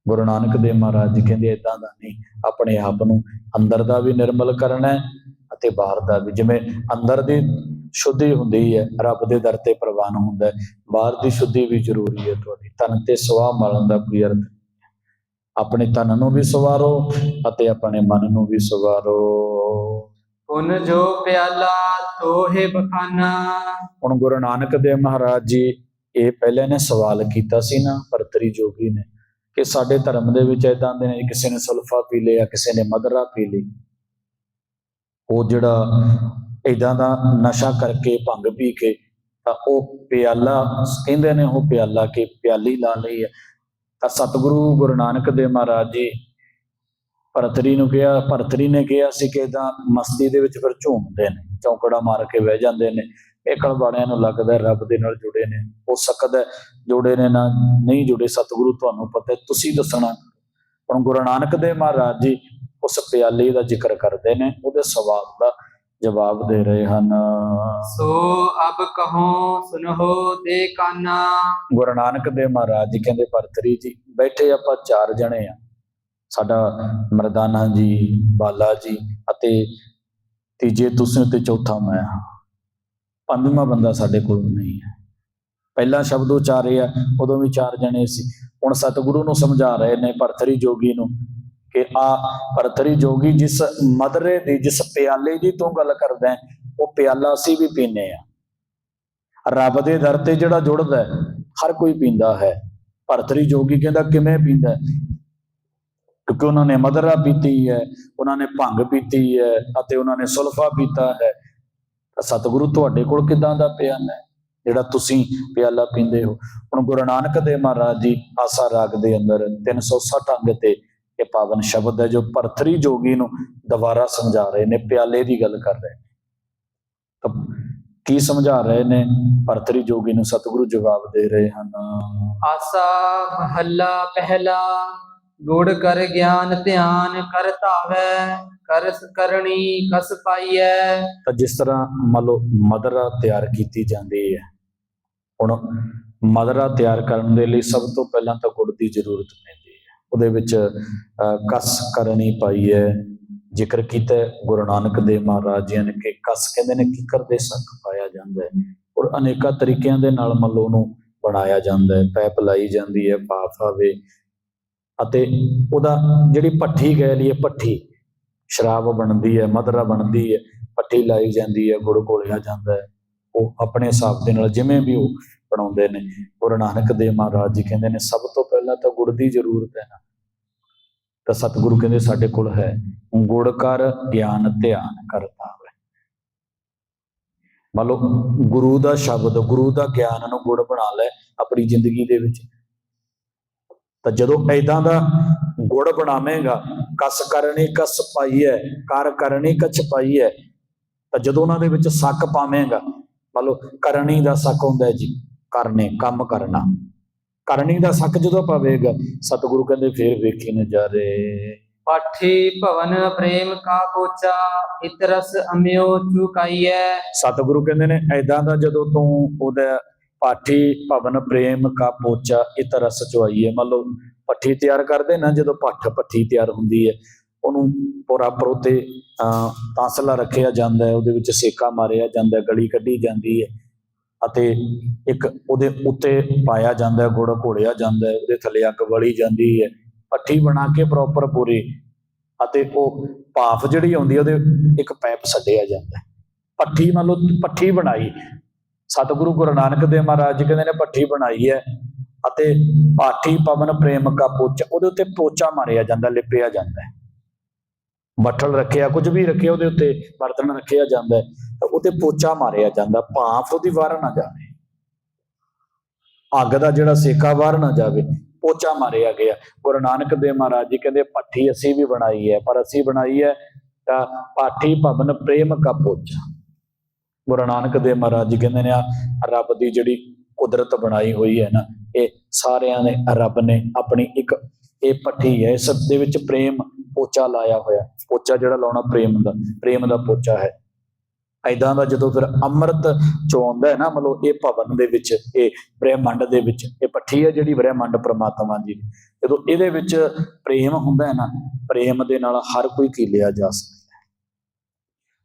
ਗੁਰੂ ਨਾਨਕ ਦੇਵ ਮਹਾਰਾਜ ਜੀ ਕਹਿੰਦੇ ਇਦਾਂ ਦਾ ਨਹੀਂ, ਆਪਣੇ ਆਪ ਨੂੰ ਅੰਦਰ ਦਾ ਵੀ ਨਿਰਮਲ ਕਰਨਾ ਹੈ ਅਤੇ ਬਾਹਰ ਦਾ ਵੀ। ਜਿਵੇਂ ਅੰਦਰ ਦੀ ਸ਼ੁੱਧੀ ਹੁੰਦੀ ਹੈ, ਰੱਬ ਦੇ ਦਰ ਤੇ ਪ੍ਰਵਾਨ ਹੁੰਦਾ ਹੈ, ਬਾਹਰ ਦੀ ਸ਼ੁੱਧੀ ਵੀ ਜ਼ਰੂਰੀ ਹੈ ਤੁਹਾਡੀ। ਤਨ ਤੇ ਸਵਾ ਮਲਣ ਦਾ ਕੋਈ ਅਰਥ ਆਪਣੇ ਤਨ ਨੂੰ ਵੀ ਸਵਾਰੋ ਅਤੇ ਆਪਣੇ ਮਨ ਨੂੰ ਵੀ ਸਵਾਰੋ। ਪੁਨ ਜੋ ਪਿਆਲਾ ਤੋਹੇ ਬਖਾਨਾ। ਹੁਣ ਗੁਰੂ ਨਾਨਕ ਦੇਵ ਮਹਾਰਾਜ ਜੀ, ਇਹ ਪਹਿਲੇ ਨੇ ਸਵਾਲ ਕੀਤਾ ਸੀ ਨਾ ਪਰਤਰੀ ਜੋਗੀ ਨੇ, ਕਿ ਸਾਡੇ ਧਰਮ ਦੇ ਵਿੱਚ ਇਦਾਂ ਦੇ ਨੇ ਕਿਸੇ ਨੇ ਸੁਲਫਾ ਪੀ ਲਿਆ, ਕਿਸੇ ਨੇ ਮਦਰਾ ਪੀ ਲਈ। ਉਹ ਜਿਹੜਾ ਇਦਾਂ ਦਾ ਨਸ਼ਾ ਕਰਕੇ ਭੰਗ ਪੀ ਕੇ, ਤਾਂ ਉਹ ਪਿਆਲਾ ਕਹਿੰਦੇ ਨੇ, ਉਹ ਪਿਆਲਾ ਕਿ ਪਿਆਲੀ ਲਾ ਲਈ ਹੈ। ਤਾਂ ਸਤਿਗੁਰੂ ਗੁਰੂ ਨਾਨਕ ਦੇਵ ਮਹਾਰਾਜ ਜੀ ਭਰਤਰੀ ਨੂੰ ਕਿਹਾ ਭਰਤਰੀ ਨੇ ਕਿਹਾ ਸੀ ਕਿ ਇਦਾਂ ਮਸਤੀ ਦੇ ਵਿੱਚ ਫਿਰ ਝੂਮਦੇ ਨੇ ਚੌਂਕੜਾ ਮਾਰ ਕੇ ਬਹਿ ਜਾਂਦੇ ਨੇ ਏਕੜ ਬਾਣਿਆਂ ਨੂੰ ਲੱਗਦਾ ਰੱਬ ਦੇ ਨਾਲ ਜੁੜੇ ਨੇ ਹੋ ਸਕਦਾ ਜੁੜੇ ਨੇ ਨਾ ਨਹੀਂ ਜੁੜੇ ਸਤਿਗੁਰੂ ਤੁਹਾਨੂੰ ਪਤਾ ਤੁਸੀਂ ਦੱਸਣਾ। ਹੁਣ ਗੁਰੂ ਨਾਨਕ ਦੇਵ ਮਹਾਰਾਜ ਜੀ ਉਸ ਪਿਆਲੇ ਦਾ ਜ਼ਿਕਰ ਕਰਦੇ ਨੇ ਉਹਦੇ ਸਵਾਲ ਦਾ ਜਵਾਬ ਦੇ ਰਹੇ ਹਨ। ਸੋ ਅਬ ਕਹੋ ਸੁਨਹੋ ਦੇ ਕਾਨਾ। ਗੁਰੂ ਨਾਨਕ ਦੇਵ ਮਹਾਰਾਜ ਜੀ ਕਹਿੰਦੇ ਭਰਤਰੀ ਜੀ ਬੈਠੇ ਆਪਾਂ ਚਾਰ ਜਣੇ ਆ। ਸਾਡਾ ਮਰਦਾਨਾ ਜੀ, ਬਾਲਾ ਜੀ ਅਤੇ ਤੀਜੇ ਤੁਸੀਂ ਤੇ ਚੌਥਾ ਮੈਂ ਹਾਂ। ਪੰਜਵਾਂ ਬੰਦਾ ਸਾਡੇ ਕੋਲ ਨਹੀਂ ਹੈ। ਪਹਿਲਾ ਸ਼ਬਦ ਉਚਾਰੇ ਆ ਉਦੋਂ ਵੀ ਚਾਰ ਜਣੇ ਸੀ। ਹੁਣ ਸਤਿਗੁਰੂ ਨੂੰ ਸਮਝਾ ਰਹੇ ਨੇ ਭਰਤਰੀ ਜੋਗੀ ਨੂੰ ਕਿ ਆ ਭਰਤਰੀ ਜੋਗੀ ਜਿਸ ਮਦਰੇ ਦੀ, ਜਿਸ ਪਿਆਲੇ ਦੀ ਤੂੰ ਗੱਲ ਕਰਦਾ ਉਹ ਪਿਆਲਾ ਅਸੀਂ ਵੀ ਪੀਨੇ ਆ ਰੱਬ ਦੇ ਦਰ ਤੇ ਜਿਹੜਾ ਜੁੜਦਾ ਹਰ ਕੋਈ ਪੀਂਦਾ ਹੈ। ਭਰਤਰੀ ਜੋਗੀ ਕਹਿੰਦਾ, ਕਿਵੇਂ ਪੀਂਦਾ ਕਿਉਂਕਿ ਉਹਨਾਂ ਨੇ ਮਦਰਾ ਪੀਤੀ ਹੈ, ਉਹਨਾਂ ਨੇ ਭੰਗ ਪੀਤੀ ਹੈ ਅਤੇ ਉਹਨਾਂ ਨੇ ਸੁਲਫਾ ਪੀਤਾ ਹੈ। ਸਤਿਗੁਰੂ ਤੁਹਾਡੇ ਕੋਲ ਕਿਦਾਂ ਦਾ ਪਿਆਲਾ ਹੈ? ਜਿਹੜਾ ਤੁਸੀਂ ਪਿਆਲਾ ਪੀਂਦੇ ਹੋ। ਹੁਣ ਗੁਰੂ ਨਾਨਕ ਦੇਵ ਮਹਾਰਾਜ ਜੀ ਆਸਾ ਰਾਗ ਦੇ ਅੰਦਰ 360 ਅੰਗ ਤੇ ਇਹ ਪਾਵਨ ਸ਼ਬਦ ਹੈ ਜੋ ਭਰਤਰੀ ਜੋਗੀ ਨੂੰ ਦੁਬਾਰਾ ਸਮਝਾ ਰਹੇ ਨੇ, ਪਿਆਲੇ ਦੀ ਗੱਲ ਕਰ ਰਹੇ ਨੇ। ਤਾਂ ਕੀ ਸਮਝਾ ਰਹੇ ਨੇ? ਭਰਤਰੀ ਜੋਗੀ ਨੂੰ ਸਤਿਗੁਰੂ ਜਵਾਬ ਦੇ ਰਹੇ ਹਨ। ਆਸਾ ਮਹੱਲਾ ਪਹਿਲਾ ਗੁੜ ਕਰ ਗਿਆਨ ਧਿਆਨ ਕਰ ਧਾਵੈ, ਕਰ ਕਰਣੀ ਕਸ ਪਾਈਐ। ਤਾਂ ਜਿਸ ਤਰ੍ਹਾਂ ਮੰਨ ਲਓ ਮਦਰਾ ਤਿਆਰ ਕੀਤੀ ਜਾਂਦੀ ਹੈ, ਹੁਣ ਮਦਰਾ ਤਿਆਰ ਕਰਨ ਦੇ ਲਈ ਸਭ ਤੋਂ ਪਹਿਲਾਂ ਤਾਂ ਗੁੜ ਦੀ ਜ਼ਰੂਰਤ ਪੈਂਦੀ ਹੈ। ਉਹਦੇ ਵਿੱਚ ਕਸ ਕਰਨੀ ਪਾਈ ਹੈ ਜ਼ਿਕਰ ਕੀਤਾ ਗੁਰੂ ਨਾਨਕ ਦੇਵ ਮਹਾਰਾਜ ਜੀ ਨੇ ਕਿ ਕਸ ਕਹਿੰਦੇ ਨੇ ਕਿਕਰ ਦੇ ਸੱਕ ਪਾਇਆ ਜਾਂਦਾ ਹੈ ਔਰ ਅਨੇਕਾਂ ਤਰੀਕਿਆਂ ਦੇ ਨਾਲ ਮੰਨ ਲਓ ਉਹਨੂੰ ਬਣਾਇਆ ਜਾਂਦਾ ਹੈ। ਪੈਪ ਲਾਈ ਜਾਂਦੀ ਹੈ ਪਾਫ ਆਵੇ ਅਤੇ ਉਹਦਾ ਜਿਹੜੀ ਭੱਠੀ ਕਹਿ ਲਈਏ, ਭੱਠੀ। ਸ਼ਰਾਬ ਬਣਦੀ ਹੈ, ਮਦਰਾ ਬਣਦੀ ਹੈ, ਭੱਠੀ ਲਾਈ ਜਾਂਦੀ ਹੈ, ਗੁੜ ਘੋਲਿਆ ਜਾਂਦਾ ਹੈ। ਉਹ ਆਪਣੇ ਹਿਸਾਬ ਦੇ ਨਾਲ ਜਿਵੇਂ ਵੀ ਉਹ ਬਣਾਉਂਦੇ ਨੇ, ਗੁਰੂ ਨਾਨਕ ਦੇਵ ਮਹਾਰਾਜ ਜੀ ਕਹਿੰਦੇ ਨੇ, ਸਭ ਤੋਂ ਪਹਿਲਾਂ ਤਾਂ ਗੁੜ ਦੀ ਜ਼ਰੂਰਤ ਹੈ ਨਾ। ਤਾਂ ਸਤਿਗੁਰੂ ਕਹਿੰਦੇ ਸਾਡੇ ਕੋਲ ਹੈ, ਗੁੜ ਕਰ, ਗਿਆਨ ਧਿਆਨ ਕਰਤਾ ਹੈ ਮੰਨ ਲਓ, ਗੁਰੂ ਦਾ ਸ਼ਬਦ, ਗੁਰੂ ਦਾ ਗਿਆਨ ਨੂੰ ਗੁੜ ਬਣਾ ਲੈ ਆਪਣੀ ਜ਼ਿੰਦਗੀ ਦੇ ਵਿੱਚ। ਤਾਂ ਜਦੋਂ ਐਦਾਂ ਦਾ ਗੁੜ ਬਣਾਵੇਂਗਾ ਕਸ ਕਰਨੀ ਕਸ ਪਾਈਐ ਕਰ ਕਰਨੀ ਕਛ ਪਾਈਐ ਤਾਂ ਜਦੋਂ ਉਹਨਾਂ ਦੇ ਵਿੱਚ ਸੱਕ ਪਾਵੇਂਗਾ ਮੰਨ ਲਓ ਕਰਨੀ ਦਾ ਸੱਕ ਹੁੰਦਾ ਹੈ ਜੀ ਕਰਨੇ ਕੰਮ ਕਰਨਾ। ਕਰਨੀ ਦਾ ਸੱਕ ਜਦੋਂ ਪਾਵੇਗਾ ਸਤਿਗੁਰੂ ਕਹਿੰਦੇ ਫੇਰ ਵੇਖੀ ਨਜ਼ਾਰੇ ਪਾਠੀ ਭਵਨ ਪ੍ਰੇਮ ਕਾ ਪੋਚਾ ਇਤਰਸ ਅਮਿਓ ਚੁਕਾਈਐ। ਸਤਿਗੁਰੂ ਕਹਿੰਦੇ ਨੇ ਐਦਾਂ ਦਾ ਜਦੋਂ ਤੂੰ ਉਹਦਾ ਪਾਠੀ ਭਵਨ ਪ੍ਰੇਮ ਕਾ ਪੋਚਾ, ਇਹ ਰਸ ਚੁਆਈਏ ਮੰਨ ਲਓ, ਪੱਠੀ ਤਿਆਰ ਕਰਦੇ ਨਾ, ਜਦੋਂ ਪੱਠ ਪੱਠੀ ਤਿਆਰ ਹੁੰਦੀ ਹੈ, ਉਹਨੂੰ ਪੂਰਾ ਪਰੋਤੇ ਤਾਂਸਲਾ ਰੱਖਿਆ ਜਾਂਦਾ ਹੈ, ਉਹਦੇ ਵਿੱਚ ਸੇਕਾ ਮਾਰਿਆ ਜਾਂਦਾ ਹੈ, ਗਲੀ ਕੱਢੀ ਜਾਂਦੀ ਹੈ, ਅਤੇ ਇੱਕ ਉਹਦੇ ਉੱਤੇ ਪਾਇਆ ਜਾਂਦਾ ਹੈ, ਗੁੜ ਘੋੜਿਆ ਜਾਂਦਾ ਹੈ, ਉਹਦੇ ਥੱਲੇ ਅੱਗ ਵਲੀ ਜਾਂਦੀ ਹੈ। ਪੱਠੀ ਬਣਾ ਕੇ ਪ੍ਰੋਪਰ ਪੂਰੀ, ਅਤੇ ਉਹ ਭਾਫ ਜਿਹੜੀ ਆਉਂਦੀ ਹੈ, ਉਹਦੇ ਇੱਕ ਪੈਪ ਛੱਡਿਆ ਜਾਂਦਾ ਹੈ। ਪੱਠੀ ਮੰਨ ਲਓ, ਪੱਠੀ ਬਣਾਈ ਸਤਿਗੁਰੂ ਗੁਰੂ ਨਾਨਕ ਦੇਵ ਮਹਾਰਾਜ ਜੀ ਕਹਿੰਦੇ ਨੇ ਭੱਠੀ ਬਣਾਈ ਹੈ ਅਤੇ ਪਾਠੀ ਪਵਨ ਪ੍ਰੇਮ ਕਾ ਪੋਚਾ, ਉਹਦੇ ਉੱਤੇ ਪੋਚਾ ਮਾਰਿਆ ਜਾਂਦਾ, ਲਿਪਿਆ ਜਾਂਦਾ ਹੈ। ਬੱਠਲ ਰੱਖਿਆ, ਕੁਝ ਵੀ ਰੱਖਿਆ, ਉਹਦੇ ਉੱਤੇ ਬਰਤਨ ਰੱਖਿਆ ਜਾਂਦਾ ਹੈ, ਤਾਂ ਉਹਤੇ ਪੋਚਾ ਮਾਰਿਆ ਜਾਂਦਾ, ਭਾਫ ਉਹਦੀ ਵਾਰ ਨਾ ਜਾਵੇ। ਅੱਗ ਦਾ ਜਿਹੜਾ ਸੇਕਾ ਬਾਹਰ ਨਾ ਜਾਵੇ, ਪੋਚਾ ਮਾਰਿਆ ਗਿਆ। ਗੁਰੂ ਨਾਨਕ ਦੇਵ ਮਹਾਰਾਜ ਜੀ ਕਹਿੰਦੇ, ਭੱਠੀ ਅਸੀਂ ਵੀ ਬਣਾਈ ਹੈ, ਪਰ ਅਸੀਂ ਬਣਾਈ ਹੈ ਤਾਂ ਪਾਠੀ ਭਵਨ ਪ੍ਰੇਮ ਕਾ ਪੋਚਾ। ਗੁਰੂ ਨਾਨਕ ਦੇਵ ਮਹਾਰਾਜ ਜੀ ਕਹਿੰਦੇ ਨੇ ਆ, ਰੱਬ ਦੀ ਜਿਹੜੀ ਕੁਦਰਤ ਬਣਾਈ ਹੋਈ ਹੈ ਨਾ, ਇਹ ਸਾਰਿਆਂ ਨੇ ਰੱਬ ਨੇ ਆਪਣੀ ਇੱਕ ਇਹ ਪੱਠੀ ਹੈ, ਇਸ ਦੇ ਵਿੱਚ ਪ੍ਰੇਮ ਪੋਚਾ ਲਾਇਆ ਹੋਇਆ, ਪੋਚਾ ਜਿਹੜਾ ਲਾਉਣਾ ਪ੍ਰੇਮ ਦਾ ਪ੍ਰੇਮ ਦਾ ਪੋਚਾ ਹੈ। ਐਦਾਂ ਦਾ ਜਦੋਂ ਫਿਰ ਅੰਮ੍ਰਿਤ ਚੋਂਦਾ ਹੈ ਨਾ, ਮਤਲਬ ਇਹ ਭਵਨ ਦੇ ਵਿੱਚ, ਇਹ ਬ੍ਰਹਿਮੰਡ ਦੇ ਵਿੱਚ, ਇਹ ਪੱਠੀ ਹੈ ਜਿਹੜੀ ਬ੍ਰਹਿਮੰਡ ਪ੍ਰਮਾਤਮਾ ਜੀ ਦੀ। ਜਦੋਂ ਇਹਦੇ ਵਿੱਚ ਪ੍ਰੇਮ ਹੁੰਦਾ ਹੈ ਨਾ, ਪ੍ਰੇਮ ਦੇ ਨਾਲ ਹਰ ਕੋਈ ਕੀ ਲਿਆ ਜਾ ਸਕਦਾ।